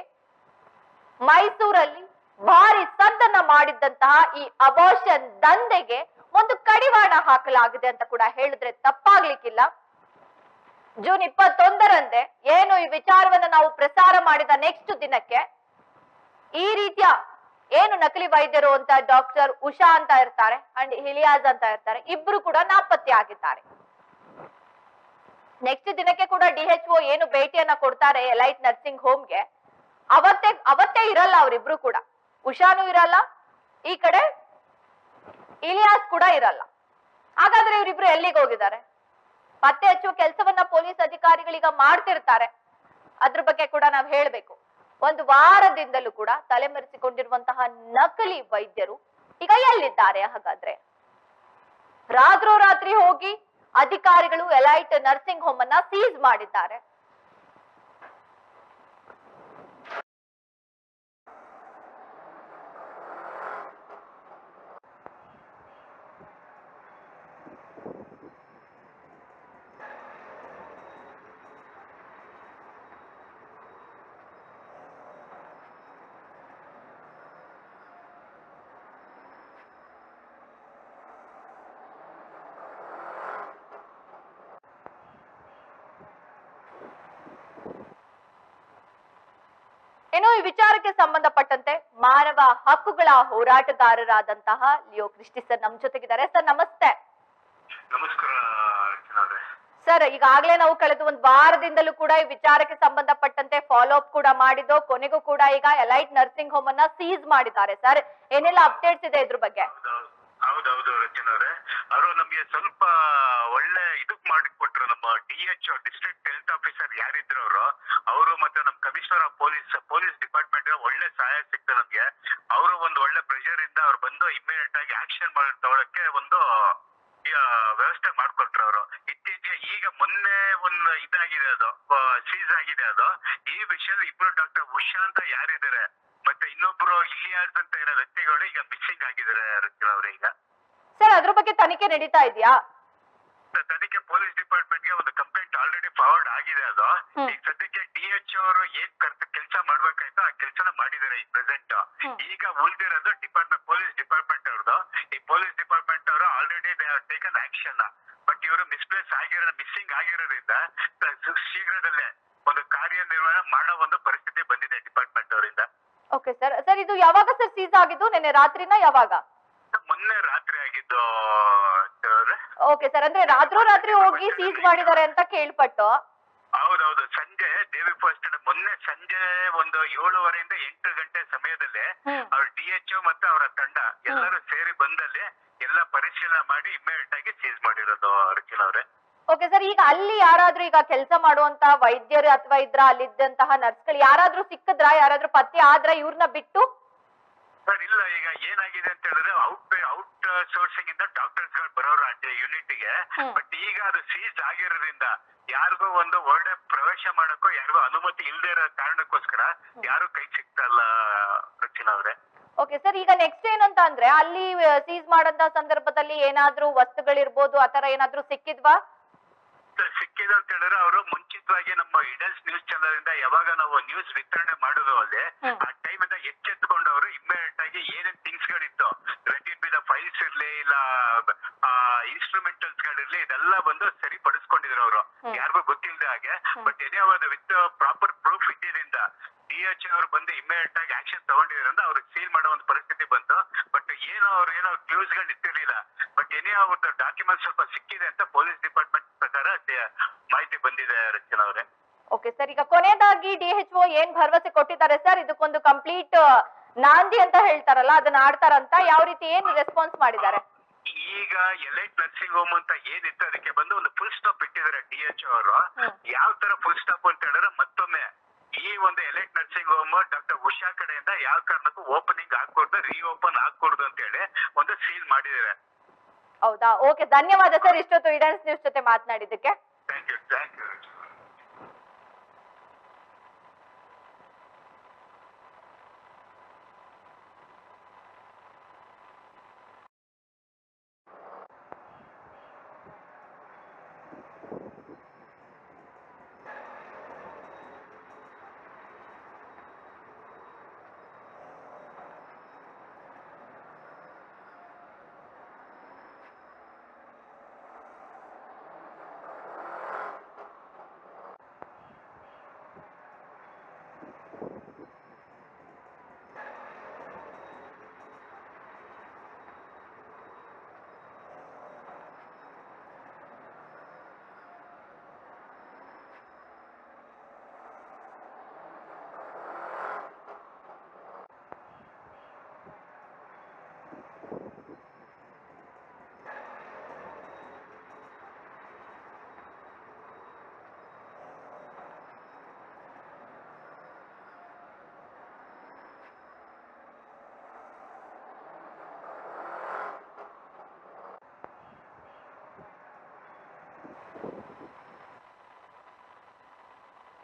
ಮೈಸೂರಲ್ಲಿ ಭಾರಿ ಸದ್ದನ್ನ ಮಾಡಿದ್ದಂತಹ ಈ ಅಬೋಷನ್ ದಂಧೆಗೆ ಒಂದು ಕಡಿವಾಣ ಹಾಕಲಾಗಿದೆ ಅಂತ ಕೂಡ ಹೇಳಿದ್ರೆ ತಪ್ಪಾಗ್ಲಿಕ್ಕಿಲ್ಲ. ಜೂನ್ ಇಪ್ಪತ್ತೊಂದರಂದೇ ಏನು ಈ ವಿಚಾರವನ್ನ ನಾವು ಪ್ರಸಾರ ಮಾಡಿದ ನೆಕ್ಸ್ಟ್ ದಿನಕ್ಕೆ ಈ ರೀತಿಯ ಏನು ನಕಲಿ ವೈದ್ಯರು ಅಂತ ಡಾಕ್ಟರ್ ಉಷಾ ಅಂತ ಇರ್ತಾರೆ ಅಂಡ್ ಹಿಲಿಯಾಜ್ ಅಂತ ಇರ್ತಾರೆ, ಇಬ್ರು ಕೂಡ ನಾಪತ್ತೆ ಆಗಿದ್ದಾರೆ. ನೆಕ್ಸ್ಟ್ ದಿನಕ್ಕೆ ಕೂಡ ಡಿ ಎಚ್ ಒ ಏನು ಭೇಟಿಯನ್ನ ಕೊಡ್ತಾರೆ ಎಲೈಟ್ ನರ್ಸಿಂಗ್ ಹೋಮ್ಗೆ ಅವತ್ತೇ ಅವತ್ತೇ ಇರಲ್ಲ ಅವರಿಬ್ರು ಕೂಡ. ಉಷಾನು ಇರಲ್ಲ, ಈ ಕಡೆ ಇಲಿಯಾಸ್ ಕೂಡ ಇರಲ್ಲ. ಹಾಗಾದ್ರೆ ಇವರಿಬ್ರು ಎಲ್ಲಿಗೆ ಹೋಗಿದ್ದಾರೆ ಪತ್ತೆ ಹಚ್ಚುವ ಕೆಲಸವನ್ನ ಪೊಲೀಸ್ ಅಧಿಕಾರಿಗಳೀಗ ಮಾಡ್ತಿರ್ತಾರೆ. ಅದ್ರ ಬಗ್ಗೆ ಕೂಡ ನಾವ್ ಹೇಳ್ಬೇಕು. ಒಂದು ವಾರದಿಂದಲೂ ಕೂಡ ತಲೆಮರೆಸಿಕೊಂಡಿರುವಂತಹ ನಕಲಿ ವೈದ್ಯರು ಈಗ ಎಲ್ಲಿದ್ದಾರೆ ಹಾಗಾದ್ರೆ? ರಾತ್ರೋರಾತ್ರಿ ಹೋಗಿ ಅಧಿಕಾರಿಗಳು, ಎಲೈಟ್ ನರ್ಸಿಂಗ್ ಹೋಮ್ ಅನ್ನ ಸೀಸ್ ಮಾಡಿದ್ದಾರೆ. ಇನ್ನು ಈ ವಿಚಾರಕ್ಕೆ ಸಂಬಂಧಪಟ್ಟಂತೆ ಮಾನವ ಹಕ್ಕುಗಳ ಹೋರಾಟಗಾರರಾದಂತಹ ಲಿಯೋ ಕೃಷ್ಣಿ ಸರ್ ನಮ್ ಜೊತೆಗಿದ್ದಾರೆ. ಸರ್ ನಮಸ್ತೆ. ನಮಸ್ಕಾರ ಸರ್ ಈಗಾಗಲೇ ನಾವು ಕಳೆದ ಒಂದು ವಾರದಿಂದಲೂ ಕೂಡ ಈ ವಿಚಾರಕ್ಕೆ ಸಂಬಂಧಪಟ್ಟಂತೆ ಫಾಲೋ ಅಪ್ ಕೂಡ ಮಾಡಿದ್ದು ಕೊನೆಗೂ ಕೂಡ ಈಗ ಎಲೈಟ್ ನರ್ಸಿಂಗ್ ಹೋಮ್ ಅನ್ನ ಸೀಸ್ ಮಾಡಿದ್ದಾರೆ. ಸರ್ ಏನೆಲ್ಲ ಅಪ್ಡೇಟ್ಸ್ ಇದೆ ಇದ್ರ ಬಗ್ಗೆ? ಹೌದೌದು ರಚನಾ ಅವ್ರೆ. ಅವರು ನಮಗೆ ಸ್ವಲ್ಪ ಒಳ್ಳೆ ಇದಕ್ ಮಾಡಿಕೊಟ್ರು. ನಮ್ಮ D H district health officer ಯಾರಿದ್ರು ಅವರು ಅವರು ಮತ್ತೆ ನಮ್ಮ commissioner of police police department ಒಳ್ಳೆ ಸಹಾಯ ಸಿಕ್ತು ನಮ್ಗೆ. ಅವರು ಒಂದು ಒಳ್ಳೆ ಪ್ರೆಷರ್ ಇಂದ ಅವ್ರು ಬಂದು ಇಮಿಡಿಯೇಟ್ ಆಗಿ ಆಕ್ಷನ್ ತಗೊಳಕ್ಕೆ ಒಂದು ವ್ಯವಸ್ಥೆ ಮಾಡ್ಕೊಟ್ರು ಅವರು. ಇತ್ತೀಚೆಗೆ ಈಗ ಮೊನ್ನೆ ಒಂದು ಇದಾಗಿದೆ ಅದು ಸೀಸ್ ಆಗಿದೆ ಅದು. ಈ ವಿಷಯದಲ್ಲಿ ಇಬ್ರು ಡಾಕ್ಟರ್ ಉಷಾ ಅಂತ ಯಾರಿದ್ದಾರೆ, ಮತ್ತೆ ಇನ್ನೊಬ್ರು ಇಲ್ಲಿ ಅಂತ ಇರೋ ವ್ಯಕ್ತಿಗಳು ಈಗ ಮಿಸ್ಸಿಂಗ್ ಆಗಿದ್ದಾರೆ ಈಗ. ಸರ್ ಅದ್ರ ಬಗ್ಗೆ ತನಿಖೆ ನಡೀತಾ ಇದೆಯಾ? ತನಿಖೆ ಪೊಲೀಸ್ ಡಿಪಾರ್ಟ್ಮೆಂಟ್ಗೆ ಒಂದು ಕಂಪ್ಲೇಂಟ್ ಆಲ್ರೆಡಿ ಫಾರ್ವರ್ಡ್ ಆಗಿದೆ ಅದು. ಈಗ ಸದ್ಯಕ್ಕೆ ಡಿ ಎಚ್ ಅವರು ಏನ್ ಕೆಲಸ ಮಾಡ್ಬೇಕಾಯ್ತು ಆ ಕೆಲಸನ ಮಾಡಿದ್ದಾರೆ ಈಗ ಪ್ರೆಸೆಂಟ್ ಈಗ ಉಳಿದಿರೋದು ಡಿಪಾರ್ಟ್ಮೆಂಟ್ ಪೊಲೀಸ್ ಡಿಪಾರ್ಟ್ಮೆಂಟ್ ಅವ್ರದ್ದು. ಈ ಪೊಲೀಸ್ ಡಿಪಾರ್ಟ್ಮೆಂಟ್ ಅವರು already they taken action but ಇವರು ಮಿಸ್ಪ್ಲೇಸ್ ಆಗಿರೋ ಮಿಸ್ಸಿಂಗ್ ಆಗಿರೋದ್ರಿಂದ ಶೀಘ್ರದಲ್ಲೇ ಒಂದು ಕಾರ್ಯನಿರ್ವಹಣ ಮಾಡೋ ಒಂದು ಪರಿಸ್ಥಿತಿ ಬಂದಿದೆ ಡಿಪಾರ್ಟ್ಮೆಂಟ್ ಅವರಿಂದ. ಓಕೆ ಸರ್ ಸರ್ ಇದು ಯಾವಾಗ ಸರ್ ಸೀಸ್ ಆಗಿದ್ದು? ನಿನ್ನೆ ರಾತ್ರಿನ ಯಾವಾಗ ಮೊನ್ನೆ ರಾತ್ರಿ ಆಗಿದ್ದು ಅವ್ರೆ. ಓಕೆ ಸರ್ ಅಂದ್ರೆ ರಾತ್ರೋರಾತ್ರಿ ಹೋಗಿ ಸೀಸ್ ಮಾಡಿದ್ದಾರೆ ಅಂತ ಕೇಳ್ಪಟ್ಟು. ಹೌದೌದು ಸಂಜೆ ದೇವಿ ಫಸ್ಟ್ ಮೊನ್ನೆ ಸಂಜೆ ಒಂದು ಏಳುವರೆಯಿಂದ ಎಂಟು ಗಂಟೆ ಸಮಯದಲ್ಲಿ. ಅವ್ರ ಡಿ ಎಚ್ ಮತ್ತೆ ಅವರ ತಂಡ ಎಲ್ಲರೂ ಸೇರಿ ಬಂದಲ್ಲಿ ಎಲ್ಲ ಪರಿಶೀಲನೆ ಮಾಡಿ ಇಮಿಡಿಯೇಟ್ ಆಗಿ ಸೀಸ್ ಮಾಡಿರೋದು ಅರ್ಜುನ್ ಅವ್ರೆ. ಓಕೆ ಸರ್ ಈಗ ಅಲ್ಲಿ ಯಾರಾದ್ರೂ ಈಗ ಕೆಲಸ ಮಾಡುವಂತ ವೈದ್ಯರು ಅಥವಾ ಇದ್ರ ಅಲ್ಲಿದ್ದಂತಹ ನರ್ಸ್ಗಳು ಯಾರಾದ್ರೂ ಸಿಕ್ಕಿದ್ರ ಯಾರಾದ್ರೂ ಪತ್ತೆ ಆದ್ರ ಇವ್ರನ್ನ ಬಿಟ್ಟು? ಸರ್ ಇಲ್ಲ ಈಗ ಏನಾಗಿದೆ ಅಂತ ಹೇಳಿದ್ರೆ ಔಟ್ ಔಟ್ ಸೋರ್ಸಿಂಗ್ ಇಂದ ಡಾಕ್ಟರ್ಸ್ಗಳು ಬರೋರು ಅದೇ ಯೂನಿಟ್ಗೆ ಹ್ಮ್. ಬಟ್ ಈಗ ಅದು ಆಗಿರೋದ್ರಿಂದ ಯಾರಿಗೂ ಒಂದು ಒಳ್ಳೆ ಪ್ರವೇಶ ಮಾಡಕ್ಕೋ ಯಾರಿಗೂ ಅನುಮತಿ ಇಲ್ಲದೆ ಇರೋ ಕಾರಣಕ್ಕೋಸ್ಕರ ಯಾರು ಕೈ ಸಿಗ್ತಾ ಇಲ್ಲ ರಚನಾ ಅವ್ರೆ. ಓಕೆ ಸರ್ ಈಗ ನೆಕ್ಸ್ಟ್ ಏನಂತ ಅಂದ್ರೆ ಅಲ್ಲಿ ಸೀಸ್ ಮಾಡಂತ ಸಂದರ್ಭದಲ್ಲಿ ಏನಾದ್ರೂ ವಸ್ತುಗಳಿರ್ಬೋದು ಆತರ ಏನಾದ್ರೂ ಸಿಕ್ಕಿದ್ವಾ? ಸಿಕ್ಕಿದ ಸಿಕ್ಕಿದೆ ಅಂತ ಹೇಳಿದ್ರೆ ಅವರು ಮುಂಚಿತವಾಗಿ ನಮ್ಮ ಇಡಲ್ಸ್ ನ್ಯೂಸ್ ಚಾನಲ್ ಇಂದ ಯಾವಾಗ ನಾವು ನ್ಯೂಸ್ ವಿತರಣೆ ಮಾಡುದು ಅಲ್ಲಿ ಆ ಟೈಮ್ ಇಂದ ಎಚ್ಚೆತ್ಕೊಂಡು ಅವರು ಇಮ್ಮಿಡಿಯೇಟ್ ಆಗಿ ಏನೇನ್ ಥಿಂಗ್ಸ್ ಗಳಿತ್ತು ರೆಡಿ ಬಿದ ಫೈಲ್ಸ್ ಇರ್ಲಿ ಇಲ್ಲ ಇನ್ಸ್ಟ್ರೂಮೆಂಟಲ್ಸ್ ಗಳಿರ್ಲಿ ಇದೆಲ್ಲ ಬಂದು ಸರಿಪಡಿಸ್ಕೊಂಡಿದ್ರು ಅವರು. ಯಾರಿಗೂ ಗೊತ್ತಿಲ್ಲದೆ ಹಾಗೆ. ಬಟ್ ಏನೇ ವಿತ್ ಪ್ರಾಪರ್ ಪ್ರೂಫ್ ಇದ್ದಿದ್ರಿಂದ ಡಿ ಎಚ್ ಅವರು ಬಂದು ಇಮ್ಮಿಡಿಯೇಟ್ ಆಗಿ ಆಕ್ಷನ್ ತಗೊಂಡಿದ್ರಿಂದ ಅವ್ರಿಗೆ ಸೀಲ್ ಮಾಡೋ ಒಂದು ಪರಿಸ್ಥಿತಿ ಬಂತು. ಬಟ್ ಏನೋ ಅವ್ರು ಏನೋ ಕ್ಲೂಸ್ಗಳು ಇಟ್ಟಿರ್ಲಿಲ್ಲ. ಬಟ್ ಏನೇ ಅವ್ರದ್ದು ಡಾಕ್ಯುಮೆಂಟ್ ಸ್ವಲ್ಪ ಸಿಕ್ಕಿದೆ ಅಂತ ಪೊಲೀಸ್ ಡಿಪಾರ್ಟ್ಮೆಂಟ್ ಪ್ರಕಾರ ಮಾಹಿತಿ ಬಂದಿದೆ ರಚನಾ ಅವರೇ. ಓಕೆ ಸರ್ ಈಗ ಕೊನೆಯದಾಗಿ ಒ ಏನ್ ಭರವಸೆ ಕೊಟ್ಟಿದ್ದಾರೆ ಸರ್ ಇದಕ್ಕೊಂದು ಕಂಪ್ಲೀಟ್ ನಾಂದಿ ಅಂತ ಹೇಳ್ತಾರಲ್ಲ ಅದನ್ನ ಆಡ್ತಾರಂತ ಯಾವ ರೀತಿ ಏನ್ ರೆಸ್ಪಾನ್ಸ್ ಮಾಡಿದ್ದಾರೆ? ಈಗ ಎಲೈಟ್ ನರ್ಸಿಂಗ್ ಹೋಮ್ ಅಂತ ಏನಿತ್ತು ಅದಕ್ಕೆ ಬಂದು ಒಂದು ಫುಲ್ ಸ್ಟಾಪ್ ಇಟ್ಟಿದ್ದಾರೆ ಡಿ ಎಚ್ ಅವರು. ಯಾವ ತರ ಫುಲ್ ಸ್ಟಾಪ್ ಅಂತ ಹೇಳಿದ್ರೆ ಮತ್ತೊಮ್ಮೆ ಈ ಒಂದು elite nursing home doctor Usha ಕಡೆಯಿಂದ ಯಾವ ಕಾರಣಕ್ಕೂ ಓಪನಿಂಗ್ ಹಾಕೂಡ್ದು ರೀಓಪನ್ ಹಾಕೂಡ್ದು ಅಂತ ಹೇಳಿ ಒಂದು ಸೀಲ್ ಮಾಡಿದ್ದಾರೆ. ಹೌದಾ? ಓಕೆ ಧನ್ಯವಾದ ಸರ್. ಇಷ್ಟೊತ್ತು ಇಡನ್ಸ್ ನ್ಯೂಸ್ ಜೊತೆ ಮಾತನಾಡಿದ್ದಕ್ಕೆ. ಥ್ಯಾಂಕ್ ಯು ಥ್ಯಾಂಕ್ ಯು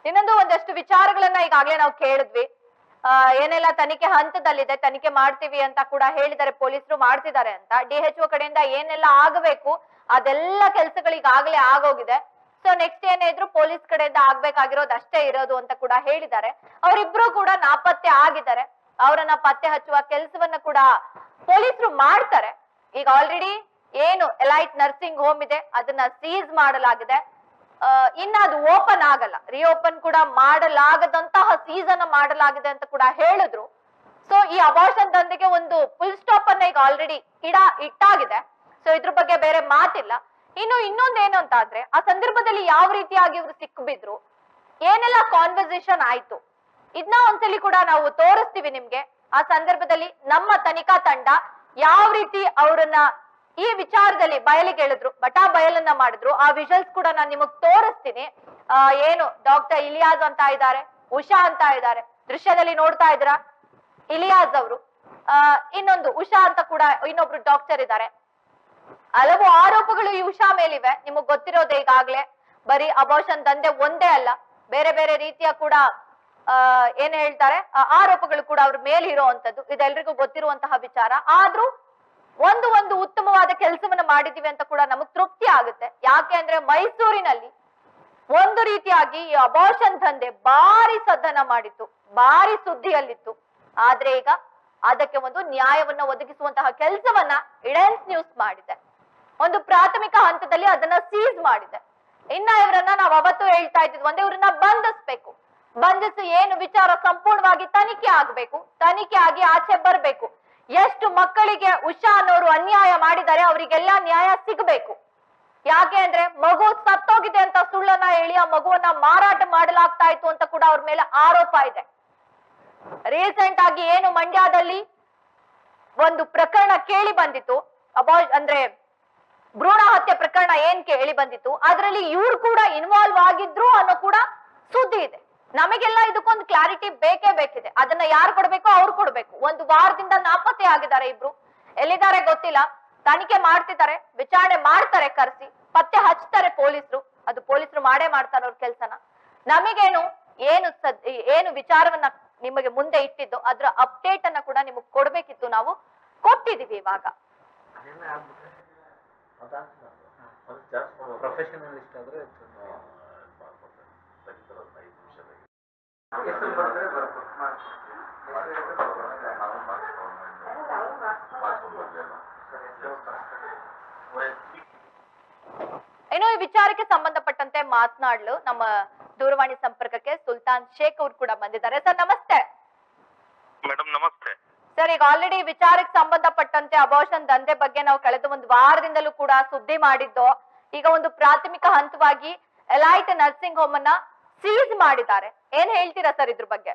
ಇನ್ನೊಂದು ಒಂದಷ್ಟು ವಿಚಾರಗಳನ್ನ ಈಗಾಗ್ಲೇ ನಾವು ಕೇಳಿದ್ವಿ. ಏನೆಲ್ಲ ತನಿಖೆ ಹಂತದಲ್ಲಿದೆ, ತನಿಖೆ ಮಾಡ್ತೀವಿ ಅಂತ ಕೂಡ ಹೇಳಿದ್ದಾರೆ, ಪೊಲೀಸರು ಮಾಡ್ತಿದ್ದಾರೆ ಅಂತ. ಡಿ ಎಚ್ ಕಡೆಯಿಂದ ಏನೆಲ್ಲ ಆಗಬೇಕು, ಅದೆಲ್ಲ ಕೆಲಸಗಳು ಈಗಾಗಲೇ ಆಗೋಗಿದೆ. ಸೊ ನೆಕ್ಸ್ಟ್ ಏನೇ ಇದ್ರು ಪೊಲೀಸ್ ಕಡೆಯಿಂದ ಆಗ್ಬೇಕಾಗಿರೋದು ಅಷ್ಟೇ ಇರೋದು ಅಂತ ಕೂಡ ಹೇಳಿದ್ದಾರೆ. ಅವರಿಬ್ರು ಕೂಡ ನಾಪತ್ತೆ ಆಗಿದ್ದಾರೆ. ಅವರನ್ನ ಪತ್ತೆ ಹಚ್ಚುವ ಕೆಲಸವನ್ನ ಕೂಡ ಪೊಲೀಸರು ಮಾಡ್ತಾರೆ. ಈಗ ಆಲ್ರೆಡಿ ಏನು ಎಲೈಟ್ ನರ್ಸಿಂಗ್ ಹೋಮ್ ಇದೆ, ಅದನ್ನ ಸೀಸ್ ಮಾಡಲಾಗಿದೆ. ಇನ್ನ ಅದು ಓಪನ್ ಆಗಲ್ಲ. ರಿಓಪನ್ ಕೂಡ ಮಾಡಲಾಗದಂತಹ ಸೀಸನ್ ಮಾಡಲಾಗಿದೆ ಅಂತ ಕೂಡ ಹೇಳಿದ್ರು. ಸೊ ಈ ಅಬಾರ್ಷನ್ ದಂಧೆಗೆ ಒಂದು ಫುಲ್ ಸ್ಟಾಪ್ ಅನ್ನ ಈಗ ಆಲ್ರೆಡಿ ಇಡ, ಇಟ್ಟಾಗಿದೆ. ಸೊ ಇದ್ರ ಬಗ್ಗೆ ಬೇರೆ ಮಾತಿಲ್ಲ. ಇನ್ನು ಇನ್ನೊಂದೇನು ಅಂತ ಆದ್ರೆ ಆ ಸಂದರ್ಭದಲ್ಲಿ ಯಾವ ರೀತಿಯಾಗಿ ಇವರು ಸಿಕ್ಬಿದ್ರು, ಏನೆಲ್ಲ ಕಾನ್ವರ್ಸೇಷನ್ ಆಯ್ತು ಇದನ್ನ ಒಂದ್ಸಲಿ ಕೂಡ ನಾವು ತೋರಿಸ್ತೀವಿ ನಿಮ್ಗೆ. ಆ ಸಂದರ್ಭದಲ್ಲಿ ನಮ್ಮ ತನಿಖಾ ತಂಡ ಯಾವ ರೀತಿ ಅವರನ್ನ ಈ ವಿಚಾರದಲ್ಲಿ ಬಯಲಿಗೆ ಹೇಳಿದ್ರು ಬಟಾ ಬಯಲನ್ನ ಮಾಡಿದ್ರು. ಆ ವಿಷಲ್ಸ್ ಕೂಡ ನಾನು ನಿಮಗ್ ತೋರಿಸ್ತೀನಿ. ಏನು ಡಾಕ್ಟರ್ ಇಲಿಯಾಸ್ ಅಂತ ಇದ್ದಾರೆ ಉಷಾ ಅಂತ ಇದ್ದಾರೆ. ದೃಶ್ಯದಲ್ಲಿ ನೋಡ್ತಾ ಇದ್ರ ಇಲಿಯಾಸ್ ಅವರು. ಇನ್ನೊಂದು ಉಷಾ ಅಂತ ಕೂಡ ಇನ್ನೊಬ್ರು ಡಾಕ್ಟರ್ ಇದ್ದಾರೆ. ಹಲವು ಆರೋಪಗಳು ಈ ಉಷಾ ಮೇಲಿವೆ. ನಿಮಗ್ ಗೊತ್ತಿರೋದೆ ಈಗಾಗ್ಲೇ. ಬರೀ ಅಬೋಷನ್ ದಂಧೆ ಒಂದೇ ಅಲ್ಲ ಬೇರೆ ಬೇರೆ ರೀತಿಯ ಕೂಡ ಆ, ಏನ್ ಹೇಳ್ತಾರೆ? ಆರೋಪಗಳು ಕೂಡ ಅವ್ರ ಮೇಲೆ ಇರುವಂತದ್ದು ಇದೆಲ್ರಿಗೂ ಗೊತ್ತಿರುವಂತಹ ವಿಚಾರ. ಆದ್ರೂ ಒಂದು ಒಂದು ಉತ್ತಮವಾದ ಕೆಲಸವನ್ನ ಮಾಡಿದೀವಿ ಅಂತ ಕೂಡ ನಮಗ್ ತೃಪ್ತಿ ಆಗುತ್ತೆ. ಯಾಕೆ ಅಂದ್ರೆ ಮೈಸೂರಿನಲ್ಲಿ ಒಂದು ರೀತಿಯಾಗಿ ಈ ಅಬಾಷನ್ ದಂಧೆ ಭಾರಿ ಸದ್ದನ ಮಾಡಿತ್ತು, ಭಾರಿ ಸುದ್ದಿಯಲ್ಲಿತ್ತು. ಆದ್ರೆ ಈಗ ಅದಕ್ಕೆ ಒಂದು ನ್ಯಾಯವನ್ನ ಒದಗಿಸುವಂತಹ ಕೆಲಸವನ್ನ ಇಡೆನ್ಸ್ ನ್ಯೂಸ್ ಮಾಡಿದೆ. ಒಂದು ಪ್ರಾಥಮಿಕ ಹಂತದಲ್ಲಿ ಅದನ್ನ ಸೀಸ್ ಮಾಡಿದೆ. ಇನ್ನ ಇವರನ್ನ ನಾವು ಅವತ್ತು ಹೇಳ್ತಾ ಇದ್ದಿದ್ವು ಅಂದ್ರೆ ಇವ್ರನ್ನ ಬಂಧಿಸ್ಬೇಕು. ಬಂಧಿಸಿ ಏನು ವಿಚಾರ ಸಂಪೂರ್ಣವಾಗಿ ತನಿಖೆ ಆಗ್ಬೇಕು, ತನಿಖೆ ಆಗಿ ಆಚೆ ಬರ್ಬೇಕು. ಎಷ್ಟು ಮಕ್ಕಳಿಗೆ ಉಷಾ ಅನ್ನೋರು ಅನ್ಯಾಯ ಮಾಡಿದ್ದಾರೆ ಅವರಿಗೆಲ್ಲ ನ್ಯಾಯ ಸಿಗಬೇಕು. ಯಾಕೆ ಅಂದ್ರೆ ಮಗು ಸತ್ತೋಗಿದೆ ಅಂತ ಸುಳ್ಳನ್ನ ಹೇಳಿ ಆ ಮಗುವನ್ನ ಮಾರಾಟ ಮಾಡಲಾಗ್ತಾ ಇತ್ತು ಅಂತ ಕೂಡ ಅವ್ರ ಮೇಲೆ ಆರೋಪ ಇದೆ. ರೀಸೆಂಟ್ ಆಗಿ ಏನು ಮಂಡ್ಯದಲ್ಲಿ ಒಂದು ಪ್ರಕರಣ ಕೇಳಿ ಬಂದಿತ್ತು. ಅಬಾ ಅಂದ್ರೆ ಭ್ರೂಣ ಹತ್ಯೆ ಪ್ರಕರಣ ಏನ್ ಕೇಳಿ ಬಂದಿತ್ತು, ಅದರಲ್ಲಿ ಇವ್ರು ಕೂಡ ಇನ್ವಾಲ್ವ್ ಆಗಿದ್ರು ಅನ್ನೋ ಕೂಡ ಸುದ್ದಿ ಇದೆ. ನಮಗೆಲ್ಲ ಇದಕ್ಕೊಂದು ಕ್ಲಾರಿಟಿ ಬೇಕೇ ಬೇಕಿದೆ. ಅದನ್ನ ಯಾರು ಕೊಡ್ಬೇಕು? ಅವ್ರು ಕೊಡ್ಬೇಕು. ಒಂದು ವಾರದಿಂದ ನಾಪತ್ತೆ ಆಗಿದ್ದಾರೆ ಇಬ್ರು. ಎಲ್ಲಿದ್ದಾರೆ ಗೊತ್ತಿಲ್ಲ. ತನಿಖೆ ಮಾಡ್ತಿದ್ದಾರೆ. ವಿಚಾರಣೆ ಮಾಡ್ತಾರೆ ಕರೆಸಿ. ಪತ್ತೆ ಹಚ್ತಾರೆ ಪೊಲೀಸರು. ಅದು ಪೊಲೀಸರು ಮಾಡೇ ಮಾಡ್ತಾರೆ ಅವ್ರ ಕೆಲ್ಸನ. ನಮಗೇನು, ಏನು ಏನು ವಿಚಾರವನ್ನ ನಿಮಗೆ ಮುಂದೆ ಇಟ್ಟಿದ್ದು, ಅದ್ರ ಅಪ್ಡೇಟ್ ಅನ್ನ ಕೂಡ ನಿಮಗ್ ಕೊಡ್ಬೇಕಿತ್ತು ನಾವು ಕೊಟ್ಟಿದೀವಿ ಇವಾಗ. ಪ್ರೊಫೆಷನಲಿಸ್ಟ್ ಆದ್ರೆ ಇನ್ನು ಈ ವಿಚಾರಕ್ಕೆ ಸಂಬಂಧಪಟ್ಟಂತೆ ಮಾತನಾಡಲು ನಮ್ಮ ದೂರವಾಣಿ ಸಂಪರ್ಕಕ್ಕೆ ಸುಲ್ತಾನ್ ಶೇಖ್ ಅವ್ರು ಕೂಡ ಬಂದಿದ್ದಾರೆ. ಸರ್ ನಮಸ್ತೆ. ಮೇಡಮ್ ನಮಸ್ತೆ. ಸರ್ ಈಗ ಆಲ್ರೆಡಿ ವಿಚಾರಕ್ಕೆ ಸಂಬಂಧಪಟ್ಟಂತೆ ಅಬೋಷನ್ ದಂಧೆ ಬಗ್ಗೆ ನಾವು ಕಳೆದ ಒಂದು ವಾರದಿಂದಲೂ ಕೂಡ ಸುದ್ದಿ ಮಾಡಿದ್ದು ಈಗ ಒಂದು ಪ್ರಾಥಮಿಕ ಹಂತವಾಗಿ ಎಲೈಟ್ ನರ್ಸಿಂಗ್ ಹೋಮ್ ಅನ್ನ ಸೀಸ್ ಮಾಡಿದ್ದಾರೆ. ಏನ್ ಹೇಳ್ತೀರಾ ಸರ್ ಇದ್ರ ಬಗ್ಗೆ?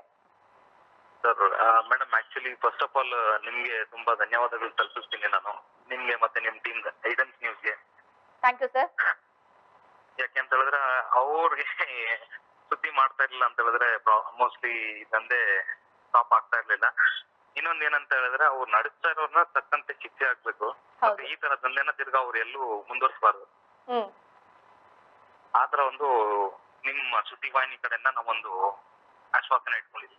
Sir madam actually first of all ನಿಮ್ಗೆ ತುಂಬಾ ಧನ್ಯವಾದಗಳು ತಲುಪಿಸ್ತೀನಿ ನಾನು. ನಿಮ್ಗೆ ಮತ್ತೆ ನಿಮ್ ಟೀಮ್ ಐಡನ್ಸ್ ನ್ಯೂಸ್ಗೆ ಥ್ಯಾಂಕ್ ಯು ಸರ್ ಯಾಕೆ ಅಂತ ಹೇಳಿದ್ರೆ ಅವ್ರಿಗೆ ಸುದ್ದಿ ಮಾಡ್ತಾ ಇರ್ಲಿಲ್ಲ ಅಂತ ಹೇಳಿದ್ರೆ ಮೋಸ್ಟ್ಲಿ ದಂಧೆ ಸ್ಟಾಪ್ ಆಗ್ತಾ ಇರ್ಲಿಲ್ಲ. ಇನ್ನೊಂದ್ ಏನಂತ ಹೇಳಿದ್ರೆ ಅವ್ರು ನಡೆಸ್ತಾ ಇರೋರ್ನ ತಕ್ಕಂತೆ ಶಿಕ್ಷೆ ಆಗ್ಬೇಕು. ಮತ್ತೆ ಈ ತರ ದಂಧೆನ ತಿರ್ಗಾ ಅವ್ರು ಎಲ್ಲೂ ಮುಂದುವರಿಸಬಾರ್ದು. ಆತರ ಒಂದು ನಿಮ್ಮ ಸುದ್ದಿವಾಹಿನಿ ಕಡೆಯಿಂದ ನಾವೊಂದು ಆಶ್ವಾಸನೆ ಇಟ್ಕೊಂಡಿದ್ದೀವಿ.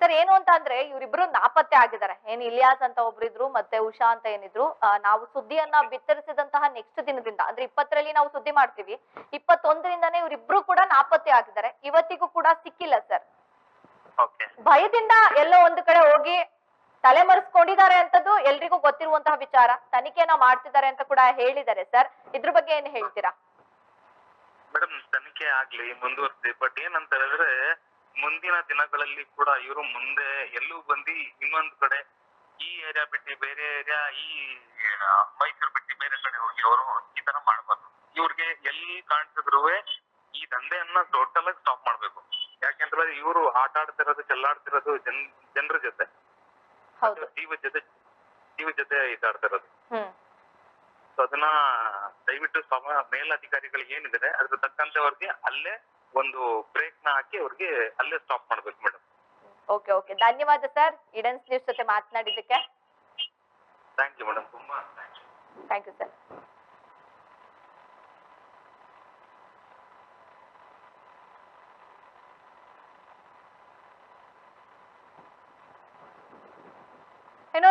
ಸರ್ ಏನು ಅಂತ ಅಂದ್ರೆ ಇವರಿಬ್ರು ನಾಪತ್ತೆ ಆಗಿದ್ದಾರೆ. ಏನ್ ಇಲಿಯಾಸ್ ಅಂತ ಒಬ್ರಿದ್ರು ಮತ್ತೆ ಉಷಾ ಅಂತ ಏನಿದ್ರು. ನಾವು ಸುದ್ದಿಯನ್ನ ಬಿತ್ತರಿಸಿದಂತಹ ನೆಕ್ಸ್ಟ್ ದಿನದಿಂದ ಅಂದ್ರೆ ಇಪ್ಪತ್ತರಲ್ಲಿ ನಾವು ಸುದ್ದಿ ಮಾಡ್ತೀವಿ ಇಪ್ಪತ್ತೊಂದರಿಂದಾನೇ ಇವರಿಬ್ರು ಕೂಡ ನಾಪತ್ತೆ ಆಗಿದ್ದಾರೆ. ಇವತ್ತಿಗೂ ಕೂಡ ಸಿಕ್ಕಿಲ್ಲ ಸರ್. ಭಯದಿಂದ ಎಲ್ಲೋ ಒಂದು ಕಡೆ ಹೋಗಿ ತಲೆಮರೆಸ್ಕೊಂಡಿದ್ದಾರೆ ಅಂತದ್ದು ಎಲ್ರಿಗೂ ಗೊತ್ತಿರುವಂತಹ ವಿಚಾರ. ತನಿಖೆಯನ್ನ ಮಾಡ್ತಿದ್ದಾರೆ ಅಂತ ಕೂಡ ಹೇಳಿದ್ದಾರೆ ಸರ್. ಇದ್ರ ಬಗ್ಗೆ ಏನ್ ಹೇಳ್ತೀರಾ? ಮೇಡಮ್ ತನಿಖೆ ಆಗ್ಲಿ ಮುಂದುವರ್ಸಿ ಬಟ್ ಏನಂತ ಹೇಳಿದ್ರೆ ಮುಂದಿನ ದಿನಗಳಲ್ಲಿ ಕೂಡ ಇವರು ಮುಂದೆ ಎಲ್ಲೂ ಬಂದು ಇನ್ನೊಂದ್ ಕಡೆ ಈ ಏರಿಯಾ ಬಿಟ್ಟು ಬೇರೆ ಏರಿಯಾ ಈ ಮೈಸೂರ್ ಬಿಟ್ಟು ಬೇರೆ ಕಡೆ ಹೋಗಿ ಅವರು ಈ ತರ ಮಾಡ್ಬಾರ್ದು ಇವ್ರಿಗೆ ಎಲ್ಲಿ ಕಾಣಿಸಿದ್ರು ಈ ದಂಧೆಯನ್ನ ಟೋಟಲ್ ಆಗಿ ಸ್ಟಾಪ್ ಮಾಡ್ಬೇಕು. ಯಾಕೆಂದ್ರೆ ಇವರು ಆಟ ಆಡ್ತಿರೋದು ಚೆಲ್ಲಾಡ್ತಿರೋದು ಜನ್ ಜನರ ಜೊತೆ. ಜೀವ ಜೊತೆ ಜೀವ ಜೊತೆ ಇದಾಡ್ತಿರೋದು. ಹ್ಮ್. ಸೊ ಅದನ್ನ ದಯವಿಟ್ಟು ಸಮ ಮೇಲಧಿಕಾರಿಗಳಿಗೆ ಏನಿದೆ ಅದ್ರ ತಕ್ಕಂತೆ ಅವ್ರಿಗೆ ಅಲ್ಲೇ ಒಂದು ಬ್ರೇಕ್ನ ಹಾಕಿ ಅವ್ರಿಗೆ ಅಲ್ಲೇ ಸ್ಟಾಪ್ ಮಾಡ್ಬೇಕು ಮೇಡಮ್ ಓಕೆ ಓಕೆ ಧನ್ಯವಾದ ಸರ್ ಇಡನ್ಸ್ ನ್ಯೂಸ್ ಜೊತೆ ಮಾತನಾಡಿದ್ದಕ್ಕೆ. ಥ್ಯಾಂಕ್ ಯು ಮೇಡಮ್ ತುಂಬಾ thank you thank you sir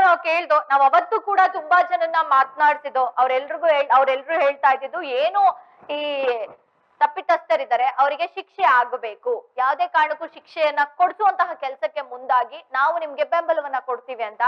ನಾವು ಕೇಳ್ದೋ ನಾವ್ ಅವತ್ತು ಕೂಡ ತುಂಬಾ ಜನನ್ನ ಮಾತನಾಡ್ಸಿದ್ದು, ಅವ್ರೆಲ್ರಿಗೂ ಹೇಳ್ ಅವ್ರೆಲ್ರು ಹೇಳ್ತಾ ಇದ್ದಿದ್ದು ಏನು ಈ ತಪ್ಪಿತಸ್ಥರಿದ್ದಾರೆ, ಅವರಿಗೆ ಶಿಕ್ಷೆ ಆಗಬೇಕು. ಯಾವುದೇ ಕಾರಣಕ್ಕೂ ಶಿಕ್ಷೆಯನ್ನ ಕೊಡಿಸುವಂತಹ ಕೆಲಸಕ್ಕೆ ಮುಂದಾಗಿ ನಾವು ನಿಮ್ಗೆ ಬೆಂಬಲವನ್ನ ಕೊಡ್ತೀವಿ ಅಂತ.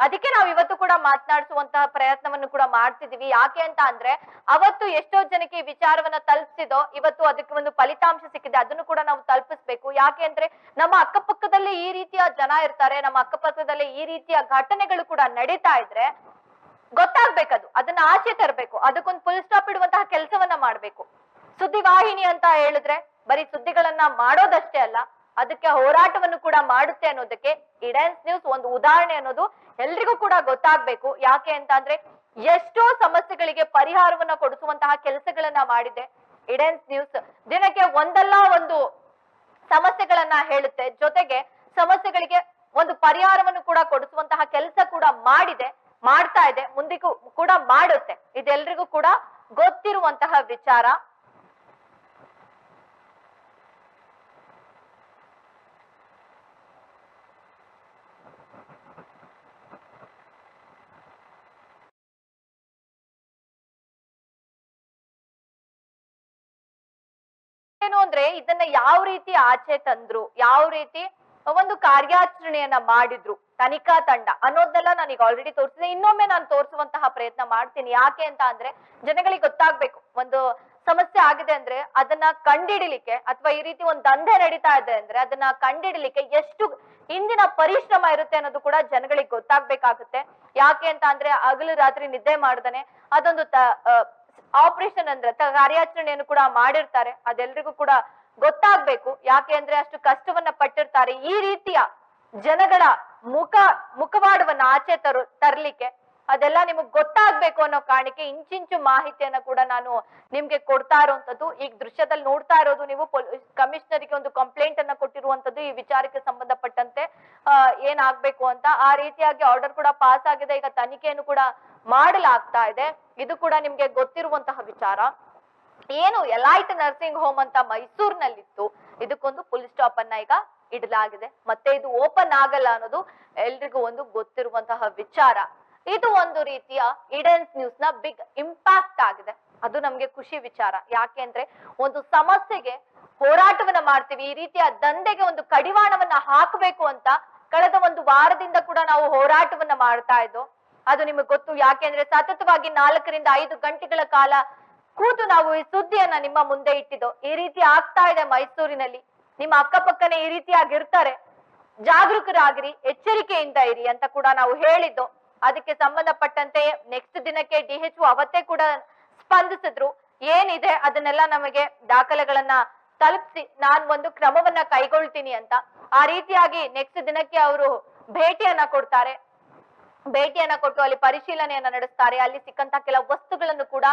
ಅದಕ್ಕೆ ನಾವು ಇವತ್ತು ಕೂಡ ಮಾತನಾಡಿಸುವಂತಹ ಪ್ರಯತ್ನವನ್ನು ಕೂಡ ಮಾಡ್ತಿದೀವಿ ಯಾಕೆ ಅಂತ ಅಂದ್ರೆ, ಅವತ್ತು ಎಷ್ಟೋ ಜನಕ್ಕೆ ವಿಚಾರವನ್ನ ತಲುಪಿಸಿದೋ, ಇವತ್ತು ಅದಕ್ಕೆ ಒಂದು ಫಲಿತಾಂಶ ಸಿಕ್ಕಿದೆ, ಅದನ್ನು ಕೂಡ ನಾವು ತಲುಪಿಸ್ಬೇಕು. ಯಾಕೆ ಅಂದ್ರೆ, ನಮ್ಮ ಅಕ್ಕಪಕ್ಕದಲ್ಲಿ ಈ ರೀತಿಯ ಜನ ಇರ್ತಾರೆ, ನಮ್ಮ ಅಕ್ಕಪಕ್ಕದಲ್ಲಿ ಈ ರೀತಿಯ ಘಟನೆಗಳು ಕೂಡ ನಡೀತಾ ಇದ್ರೆ ಗೊತ್ತಾಗ್ಬೇಕದು. ಅದನ್ನ ಆಚೆ ತರಬೇಕು. ಅದಕ್ಕೊಂದು ಫುಲ್ ಸ್ಟಾಪ್ ಇಡುವಂತಹ ಕೆಲಸವನ್ನ ಮಾಡ್ಬೇಕು. ಸುದ್ದಿವಾಹಿನಿ ಅಂತ ಹೇಳಿದ್ರೆ ಬರೀ ಸುದ್ದಿಗಳನ್ನ ಮಾಡೋದಷ್ಟೇ ಅಲ್ಲ, ಅದಕ್ಕೆ ಹೋರಾಟವನ್ನು ಕೂಡ ಮಾಡುತ್ತೆ ಅನ್ನೋದಕ್ಕೆ ಇಡೆನ್ಸ್ ನ್ಯೂಸ್ ಒಂದು ಉದಾಹರಣೆ ಅನ್ನೋದು ಎಲ್ರಿಗೂ ಕೂಡ ಗೊತ್ತಾಗ್ಬೇಕು. ಯಾಕೆ ಅಂತ ಅಂದ್ರೆ ಎಷ್ಟೋ ಸಮಸ್ಯೆಗಳಿಗೆ ಪರಿಹಾರವನ್ನ ಕೊಡಿಸುವಂತಹ ಕೆಲಸಗಳನ್ನ ಮಾಡಿದೆ ಇಡೆನ್ಸ್ ನ್ಯೂಸ್ ದಿನಕ್ಕೆ ಒಂದಲ್ಲ ಒಂದು ಸಮಸ್ಯೆಗಳನ್ನ ಹೇಳುತ್ತೆ. ಜೊತೆಗೆ ಸಮಸ್ಯೆಗಳಿಗೆ ಒಂದು ಪರಿಹಾರವನ್ನು ಕೂಡ ಕೊಡಿಸುವಂತಹ ಕೆಲಸ ಕೂಡ ಮಾಡಿದೆ, ಮಾಡ್ತಾ ಇದೆ, ಮುಂದಿಗೂ ಕೂಡ ಮಾಡುತ್ತೆ. ಇದೆಲ್ರಿಗೂ ಕೂಡ ಗೊತ್ತಿರುವಂತಹ ವಿಚಾರ. ಏನು ಅಂದ್ರೆ ಇದನ್ನ ಯಾವ ರೀತಿ ಆಚೆ ತಂದ್ರು, ಯಾವ ರೀತಿ ಒಂದು ಕಾರ್ಯಾಚರಣೆಯನ್ನ ಮಾಡಿದ್ರು, ತನಿಖಾ ತಂಡ ಅನ್ನೋದನ್ನೆಲ್ಲ ನಾನೀಗ ಆಲ್ರೆಡಿ ತೋರಿಸಿದೆ. ಇನ್ನೊಮ್ಮೆ ನಾನು ತೋರಿಸುವಂತಹ ಪ್ರಯತ್ನ ಮಾಡ್ತೀನಿ. ಯಾಕೆ ಅಂತ ಅಂದ್ರೆ ಜನಗಳಿಗೆ ಗೊತ್ತಾಗ್ಬೇಕು. ಒಂದು ಸಮಸ್ಯೆ ಆಗಿದೆ ಅಂದ್ರೆ ಅದನ್ನ ಕಂಡಿಡಿಲಿಕ್ಕೆ ಅಥವಾ ಈ ರೀತಿ ಒಂದು ದಂಧೆ ನಡೀತಾ ಇದೆ ಅಂದ್ರೆ ಅದನ್ನ ಕಂಡಿಡಿಲಿಕ್ಕೆ ಎಷ್ಟು ಹಿಂದಿನ ಪರಿಶ್ರಮ ಇರುತ್ತೆ ಅನ್ನೋದು ಕೂಡ ಜನಗಳಿಗೆ ಗೊತ್ತಾಗ್ಬೇಕಾಗುತ್ತೆ. ಯಾಕೆ ಅಂತ ಅಂದ್ರೆ ಹಗಲು ರಾತ್ರಿ ನಿದ್ದೆ ಮಾಡ್ದಾನೆ ಅದೊಂದು ಆಪರೇಷನ್ ಅಂದ್ರೆ ಕಾರ್ಯಾಚರಣೆಯನ್ನು ಕೂಡ ಮಾಡಿರ್ತಾರೆ. ಅದೆಲ್ರಿಗೂ ಕೂಡ ಗೊತ್ತಾಗ್ಬೇಕು. ಯಾಕೆ ಅಂದ್ರೆ ಅಷ್ಟು ಕಷ್ಟವನ್ನ ಪಟ್ಟಿರ್ತಾರೆ. ಈ ರೀತಿಯ ಜನಗಳ ಮುಖ ಮುಖವಾಡವನ್ನ ಆಚೆ ತರು ತರ್ಲಿಕ್ಕೆ ಅದೆಲ್ಲ ನಿಮಗ್ ಗೊತ್ತಾಗ್ಬೇಕು ಅನ್ನೋ ಕಾರಣಕ್ಕೆ ಇಂಚಿಂಚು ಮಾಹಿತಿಯನ್ನ ಕೂಡ ನಾನು ನಿಮ್ಗೆ ಕೊಡ್ತಾ ಇರುವಂತದ್ದು ಈಗ ದೃಶ್ಯದಲ್ಲಿ ನೋಡ್ತಾ ಇರೋದು ನೀವು ಕಮಿಷನರ್ಗೆ ಒಂದು ಕಂಪ್ಲೇಂಟ್ ಅನ್ನ ಕೊಟ್ಟಿರುವಂತದ್ದು ಈ ವಿಚಾರಕ್ಕೆ ಸಂಬಂಧಪಟ್ಟಂತೆ. ಏನಾಗ್ಬೇಕು ಅಂತ ಆ ರೀತಿಯಾಗಿ ಆರ್ಡರ್ ಕೂಡ ಪಾಸ್ ಆಗಿದೆ. ಈಗ ತನಿಖೆಯನ್ನು ಕೂಡ ಮಾಡಲಾಗ್ತಾ ಇದೆ. ಇದು ಕೂಡ ನಿಮ್ಗೆ ಗೊತ್ತಿರುವಂತಹ ವಿಚಾರ. ಏನು ಎಲೈಟ್ ನರ್ಸಿಂಗ್ ಹೋಮ್ ಅಂತ ಮೈಸೂರಿನಲ್ಲಿತ್ತು. ಇದಕ್ಕೊಂದು ಫುಲ್ ಸ್ಟಾಪ್ ಅನ್ನ ಈಗ ಇಡಲಾಗಿದೆ. ಮತ್ತೆ ಇದು ಓಪನ್ ಆಗಲ್ಲ ಅನ್ನೋದು ಎಲ್ರಿಗೂ ಒಂದು ಗೊತ್ತಿರುವಂತಹ ವಿಚಾರ. ಇದು ಒಂದು ರೀತಿಯ ಇಡೆನ್ಸ್ ನ್ಯೂಸ್ನ ಬಿಗ್ ಇಂಪ್ಯಾಕ್ಟ್ ಆಗಿದೆ. ಅದು ನಮ್ಗೆ ಖುಷಿ ವಿಚಾರ. ಯಾಕೆ ಅಂದ್ರೆ ಒಂದು ಸಮಸ್ಯೆಗೆ ಹೋರಾಟವನ್ನ ಮಾಡ್ತೀವಿ, ಈ ರೀತಿಯ ದಂಧೆಗೆ ಒಂದು ಕಡಿವಾಣವನ್ನ ಹಾಕಬೇಕು ಅಂತ ಕಳೆದ ಒಂದು ವಾರದಿಂದ ಕೂಡ ನಾವು ಹೋರಾಟವನ್ನ ಮಾಡ್ತಾ ಇದ್ದೋ, ಅದು ನಿಮಗೆ ಗೊತ್ತು. ಯಾಕೆಂದ್ರೆ ಸತತವಾಗಿ ನಾಲ್ಕರಿಂದ ಐದು ಗಂಟೆಗಳ ಕಾಲ ಕೂತು ನಾವು ಈ ಸುದ್ದಿಯನ್ನ ನಿಮ್ಮ ಮುಂದೆ ಇಟ್ಟಿದ್ದು, ಈ ರೀತಿ ಆಗ್ತಾ ಇದೆ ಮೈಸೂರಿನಲ್ಲಿ. ನಿಮ್ಮ ಅಕ್ಕಪಕ್ಕನೆ ಈ ರೀತಿಯಾಗಿರ್ತಾರೆ. ಜಾಗರೂಕರಾಗಿರಿ, ಎಚ್ಚರಿಕೆಯಿಂದ ಇರಿ ಅಂತ ಕೂಡ ನಾವು ಹೇಳಿದ್ದು ಅದಕ್ಕೆ ಸಂಬಂಧಪಟ್ಟಂತೆ ನೆಕ್ಸ್ಟ್ ದಿನಕ್ಕೆ ಡಿ ಎಚ್ ಅವತ್ತೇ ಕೂಡ ಸ್ಪಂದಿಸಿದ್ರು. ಏನಿದೆ ಅದನ್ನೆಲ್ಲ ನಮಗೆ ದಾಖಲೆಗಳನ್ನ ತಲುಪಿಸಿ, ನಾನ್ ಒಂದು ಕ್ರಮವನ್ನ ಕೈಗೊಳ್ತೀನಿ ಅಂತ. ಆ ರೀತಿಯಾಗಿ ನೆಕ್ಸ್ಟ್ ದಿನಕ್ಕೆ ಅವರು ಭೇಟಿಯನ್ನ ಕೊಡ್ತಾರೆ. ಭೇಟಿಯನ್ನ ಕೊಟ್ಟು ಅಲ್ಲಿ ಪರಿಶೀಲನೆಯನ್ನ ನಡೆಸ್ತಾರೆ. ಅಲ್ಲಿ ಸಿಕ್ಕಂತಹ ಕೆಲ ವಸ್ತುಗಳನ್ನು ಕೂಡ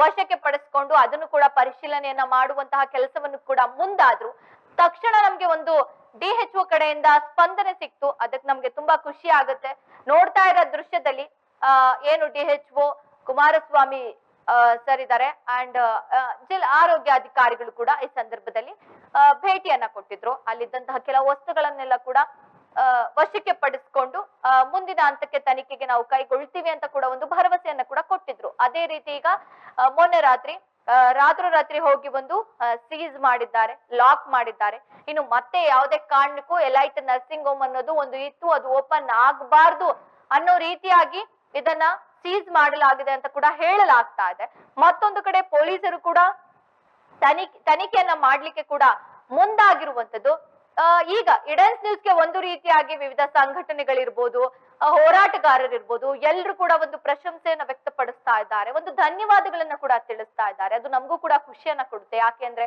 ವಶಕ್ಕೆ ಪಡಿಸ್ಕೊಂಡು ಅದನ್ನು ಕೂಡ ಪರಿಶೀಲನೆಯನ್ನ ಮಾಡುವಂತಹ ಕೆಲಸವನ್ನು ಕೂಡ ಮುಂದಾದ್ರು. ತಕ್ಷಣ ನಮ್ಗೆ ಒಂದು ಡಿ ಎಚ್ ಒ ಕಡೆಯಿಂದ ಸ್ಪಂದನೆ ಸಿಕ್ತು. ಅದಕ್ಕೆ ನಮ್ಗೆ ತುಂಬಾ ಖುಷಿ ಆಗುತ್ತೆ. ನೋಡ್ತಾ ಇರೋ ದೃಶ್ಯದಲ್ಲಿ ಏನು D H O Kumaraswamy sir ಇದ್ದಾರೆ. ಅಂಡ್ ಜಿಲ್ಲಾ ಆರೋಗ್ಯ ಅಧಿಕಾರಿಗಳು ಕೂಡ ಈ ಸಂದರ್ಭದಲ್ಲಿ ಭೇಟಿಯನ್ನ ಕೊಟ್ಟಿದ್ರು. ಅಲ್ಲಿದ್ದಂತಹ ಕೆಲವು ವಸ್ತುಗಳನ್ನೆಲ್ಲ ಕೂಡ ವಶಕ್ಕೆ ಪಡಿಸ್ಕೊಂಡು ಮುಂದಿನ ಹಂತಕ್ಕೆ ತನಿಖೆಗೆ ನಾವು ಕೈಗೊಳ್ತೀವಿ ಅಂತ ಕೂಡ ಒಂದು ಭರವಸೆಯನ್ನ ಕೂಡ ಕೊಟ್ಟಿದ್ರು. ಅದೇ ರೀತಿ ಈಗ ಮೊನ್ನೆ ರಾತ್ರಿ ರಾತ್ರೋರಾತ್ರಿ ಹೋಗಿ ಬಂದು ಸೀಸ್ ಮಾಡಿದ್ದಾರೆ ಲಾಕ್ ಮಾಡಿದ್ದಾರೆ. ಇನ್ನು ಮತ್ತೆ ಯಾವುದೇ ಕಾರಣಕ್ಕೂ ಎಲೈಟ್ ನರ್ಸಿಂಗ್ ಹೋಮ್ ಅನ್ನೋದು ಒಂದು ಇತ್ತು, ಅದು ಓಪನ್ ಆಗಬಾರ್ದು ಅನ್ನೋ ರೀತಿಯಾಗಿ ಇದನ್ನ ಸೀಸ್ ಮಾಡಲಾಗಿದೆ ಅಂತ ಕೂಡ ಹೇಳಲಾಗ್ತಾ ಇದೆ. ಮತ್ತೊಂದು ಕಡೆ ಪೊಲೀಸರು ಕೂಡ ತನಿಖೆ, ತನಿಖೆಯನ್ನ ಮಾಡ್ಲಿಕ್ಕೆ ಕೂಡ ಮುಂದಾಗಿರುವಂತದ್ದು ಈಗ ಇಡನ್ಸ್ ನ್ಯೂಸ್ಗೆ ಒಂದು ರೀತಿಯಾಗಿ ವಿವಿಧ ಸಂಘಟನೆಗಳಿರ್ಬೋದು ಹೋರಾಟಗಾರರಿರ್ಬೋದು, ಎಲ್ರು ಕೂಡ ಒಂದು ಪ್ರಶಂಸೆಯನ್ನ ವ್ಯಕ್ತಪಡಿಸ್ತಾ ಇದ್ದಾರೆ, ಒಂದು ಧನ್ಯವಾದಗಳನ್ನ ಕೂಡ ತಿಳಿಸ್ತಾ ಇದ್ದಾರೆ. ಅದು ನಮಗೂ ಕೂಡ ಖುಷಿಯನ್ನ ಕೊಡುತ್ತೆ. ಯಾಕೆಂದ್ರೆ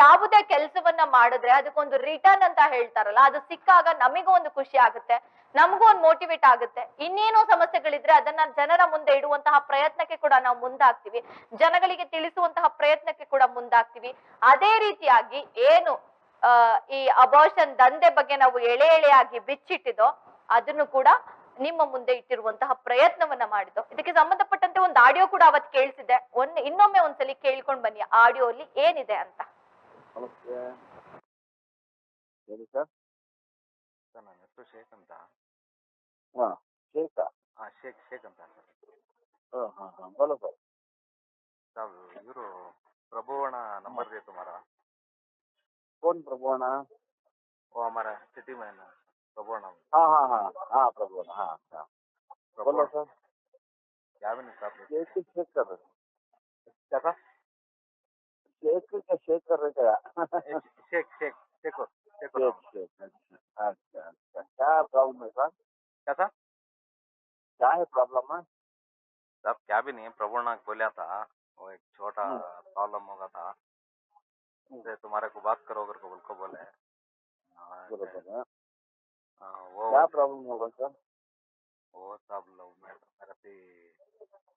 ಯಾವುದೇ ಕೆಲಸವನ್ನ ಮಾಡಿದ್ರೆ ಅದಕ್ಕೊಂದು ರಿಟರ್ನ್ ಅಂತ ಹೇಳ್ತಾರಲ್ಲ, ಅದು ಸಿಕ್ಕಾಗ ನಮಗೂ ಒಂದು ಖುಷಿ ಆಗುತ್ತೆ, ನಮಗೂ ಒಂದು ಮೋಟಿವೇಟ್ ಆಗುತ್ತೆ. ಇನ್ನೇನೋ ಸಮಸ್ಯೆಗಳಿದ್ರೆ ಅದನ್ನ ಜನರ ಮುಂದೆ ಇಡುವಂತಹ ಪ್ರಯತ್ನಕ್ಕೆ ಕೂಡ ನಾವು ಮುಂದಾಗ್ತೀವಿ. ಜನಗಳಿಗೆ ತಿಳಿಸುವಂತಹ ಪ್ರಯತ್ನಕ್ಕೆ ಕೂಡ ಮುಂದಾಗ್ತೀವಿ. ಅದೇ ರೀತಿಯಾಗಿ ಏನು ಈ ಅಬಾರ್ಷನ್ ದಂಧೆ ಬಗ್ಗೆ ನಾವು ಎಳೆ ಎಳೆಯಾಗಿ ಬಿಚ್ಚಿಟ್ಟಿದೋ, ಅದನ್ನು ಕೂಡ ನಿಮ್ಮ ಮುಂದೆ ಇಟ್ಟಿರುವಂತಹ ಪ್ರಯತ್ನವನ್ನ ಮಾಡಿದ್ದು. ಇದಕ್ಕೆ ಸಂಬಂಧಪಟ್ಟಂತೆ ಒಂದು ಆಡಿಯೋ ಕೂಡ ಅವತ್ತು ಕೇಳಿಸಿದೆ ಒಂದ್ ಇನ್ನೊಮ್ಮೆ ಒಂದ್ಸಲಿ ಕೇಳ್ಕೊಂಡ್ ಬನ್ನಿ. ಆಡಿಯೋ ಅಲ್ಲಿ ಏನಿದೆ ಅಂತ. ಹೇಳಿ ಸರ್. ಸರ್ ಹಾ ಶೇಖ್. ನಂಬರ್ ಬೇಕು ಮರ ಓ ಅಮರ ಸಿಟಿ ಮೈನ है हाँ हाँ हाँ हाँ हाँ हाँ बोलो सर क्या भी साहब शेख की कर रहे क्या था का कर रहे क्या हो अच्छा अच्छा क्या प्रॉब्लम है सर क्या था क्या है प्रॉब्लम है साहब क्या भी नहीं प्रभुवण बोला था वो एक छोटा। प्रॉब्लम होगा था तुम्हारे को बात करो अगर को बोल को बोले हाँ, है हाँ, वो क्या प्रॉब्लम होगा सर वो सब लव मैटर मेरा थी।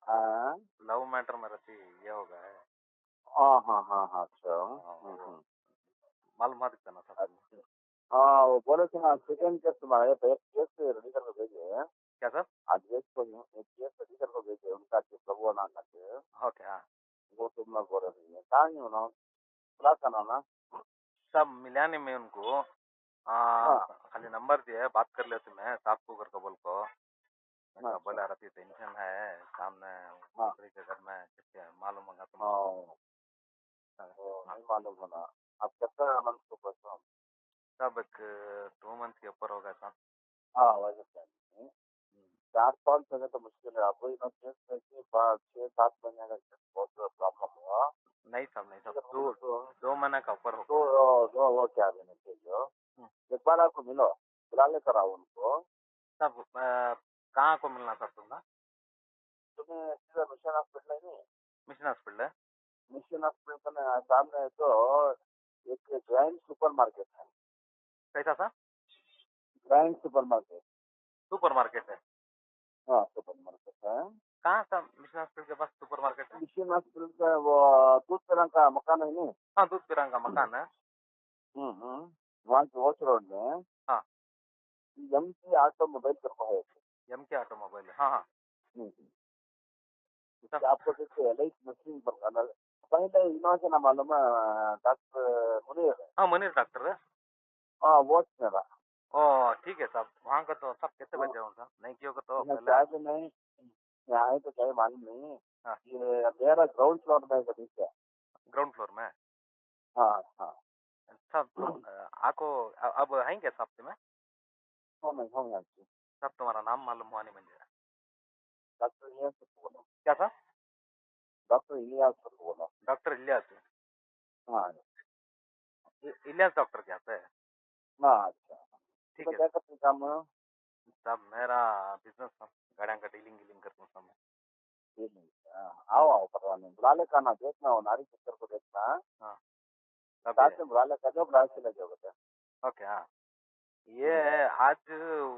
हाँ। लव मैटर मेरा थी ये हो गया है। हाँ हाँ हाँ हाँ अच्छा। हाँ, हम्म, हम्म। मालूम दिखता ना सब अच्छा। हाँ वो बोले थे ना सेकंड केस तुम्हारा ये एक केस रेडी करके भेजे क्या सर? आज केस को एक केस रेडी करके भेजे उनका के प्रभु ना करके ओके हाँ। वो तुम लोग बोल रही है कहाँ ही हो ना? क्या करना ना? सब मिला नहीं मैं उनको हाँ। खाली नंबर दिए बात कर लेते मैं साफ़ को कर बोल को मैं कहा, अच्छा। बोला रहती टेंशन है सामने हाँ। दूसरे के घर में किसके मालूम होगा तुम हाँ वो नहीं मालूम होना अब कितना मंथ को पैसा सब एक टू मंथ के ऊपर होगा सब हाँ वैसे चाहिए चार पाँच जगह तो मुश्किल है अब ना केस कैसे पाँच छः सात महीने का केस बहुत बड़ा प्रॉब्लम हुआ नहीं सब नहीं सब दो तो दो महीने का ऊपर तो होगा दो वो क्या देने चाहिए हम्म। एक आपको मिलो बुला लेकर आओ उनको। सब कहाँ को मिलना सर तुमने? तुम्हें सीधा मिशन हॉस्पिटल है नहीं? मिशन हॉस्पिटल है? मिशन हॉस्पिटल का ना सामने तो एक ग्रैंड सुपर मार्केट है। कैसा था? Grand super market. Super market है। हाँ सुपर मार्केट है। कहाँ था मिशन हॉस्पिटल के पास सुपर मार्केट है? मिशन हॉस्पिटल का वो दूध पिरंग का मकान है नहीं? हाँ दूध पिरांग का मकान है। हम्म हम्म। वहाँ के वॉच रोड में हाँ। एम सी ऑटोमोबाइल करता है। एम के ऑटोमोबाइल हाँ। हाँ हम्म। उससे आपको देखिए एल मशीन पर पहले इनोवा ना मालूम डॉक्टर मुनीर हाँ। मनीष डॉक्टर है। हाँ वॉच मेरा ओ ठीक है साहब वहाँ का तो सब कितने हाँ। बजे होगा नहीं किया तो पहले नहीं। यहाँ है तो चाय मालूम नहीं। हाँ। ये मेरा ग्राउंड फ्लोर में है ग्राउंड फ्लोर में हाँ हाँ। अच्छा तो आपको अब है क्या साहब में? हो नहीं हो नहीं साहब तुम्हारा नाम मालूम हुआ नहीं मुझे। डॉक्टर इलियास को बोलो। क्या था? डॉक्टर इलियास को बोलो। डॉक्टर इलियास? हाँ इ- इलियास डॉक्टर क्या है हाँ अच्छा। ठीक तो है। क्या करते हैं काम? साहब मेरा बिज़नेस गाड़ियाँ का डीलिंग डीलिंग करता हूँ सब। मैं ये नहीं हाँ, आओ आओ परवाह नहीं। बुला ले खाना देखना वो नारी पिक्चर को देखना सब साथ में बुला ले कर बुला से लगे बेटा ओके हाँ। ये आज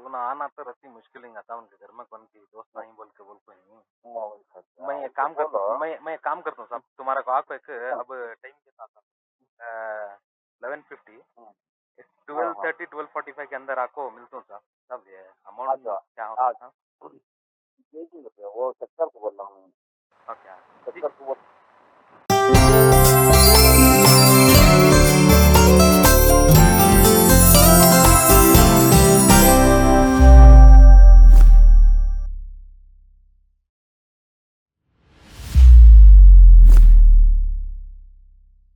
उन आना तो रहती मुश्किल ही था उनके घर में कौन की दोस्त नहीं बोल के बोल को नहीं मैं ये काम करता हूँ मैं मैं काम करता हूँ साहब तुम्हारा को आपको एक अब टाइम के साथ इलेवन फिफ्टी हाँ। ट्वेल्व हाँ। थर्टी ट्वेल्व फोर्टी फाइव के अंदर आपको मिलता हूँ साहब सब ये अमाउंट। क्या होता है? वो सेक्टर को बोल रहा हूँ। ओके हाँ। सेक्टर को वो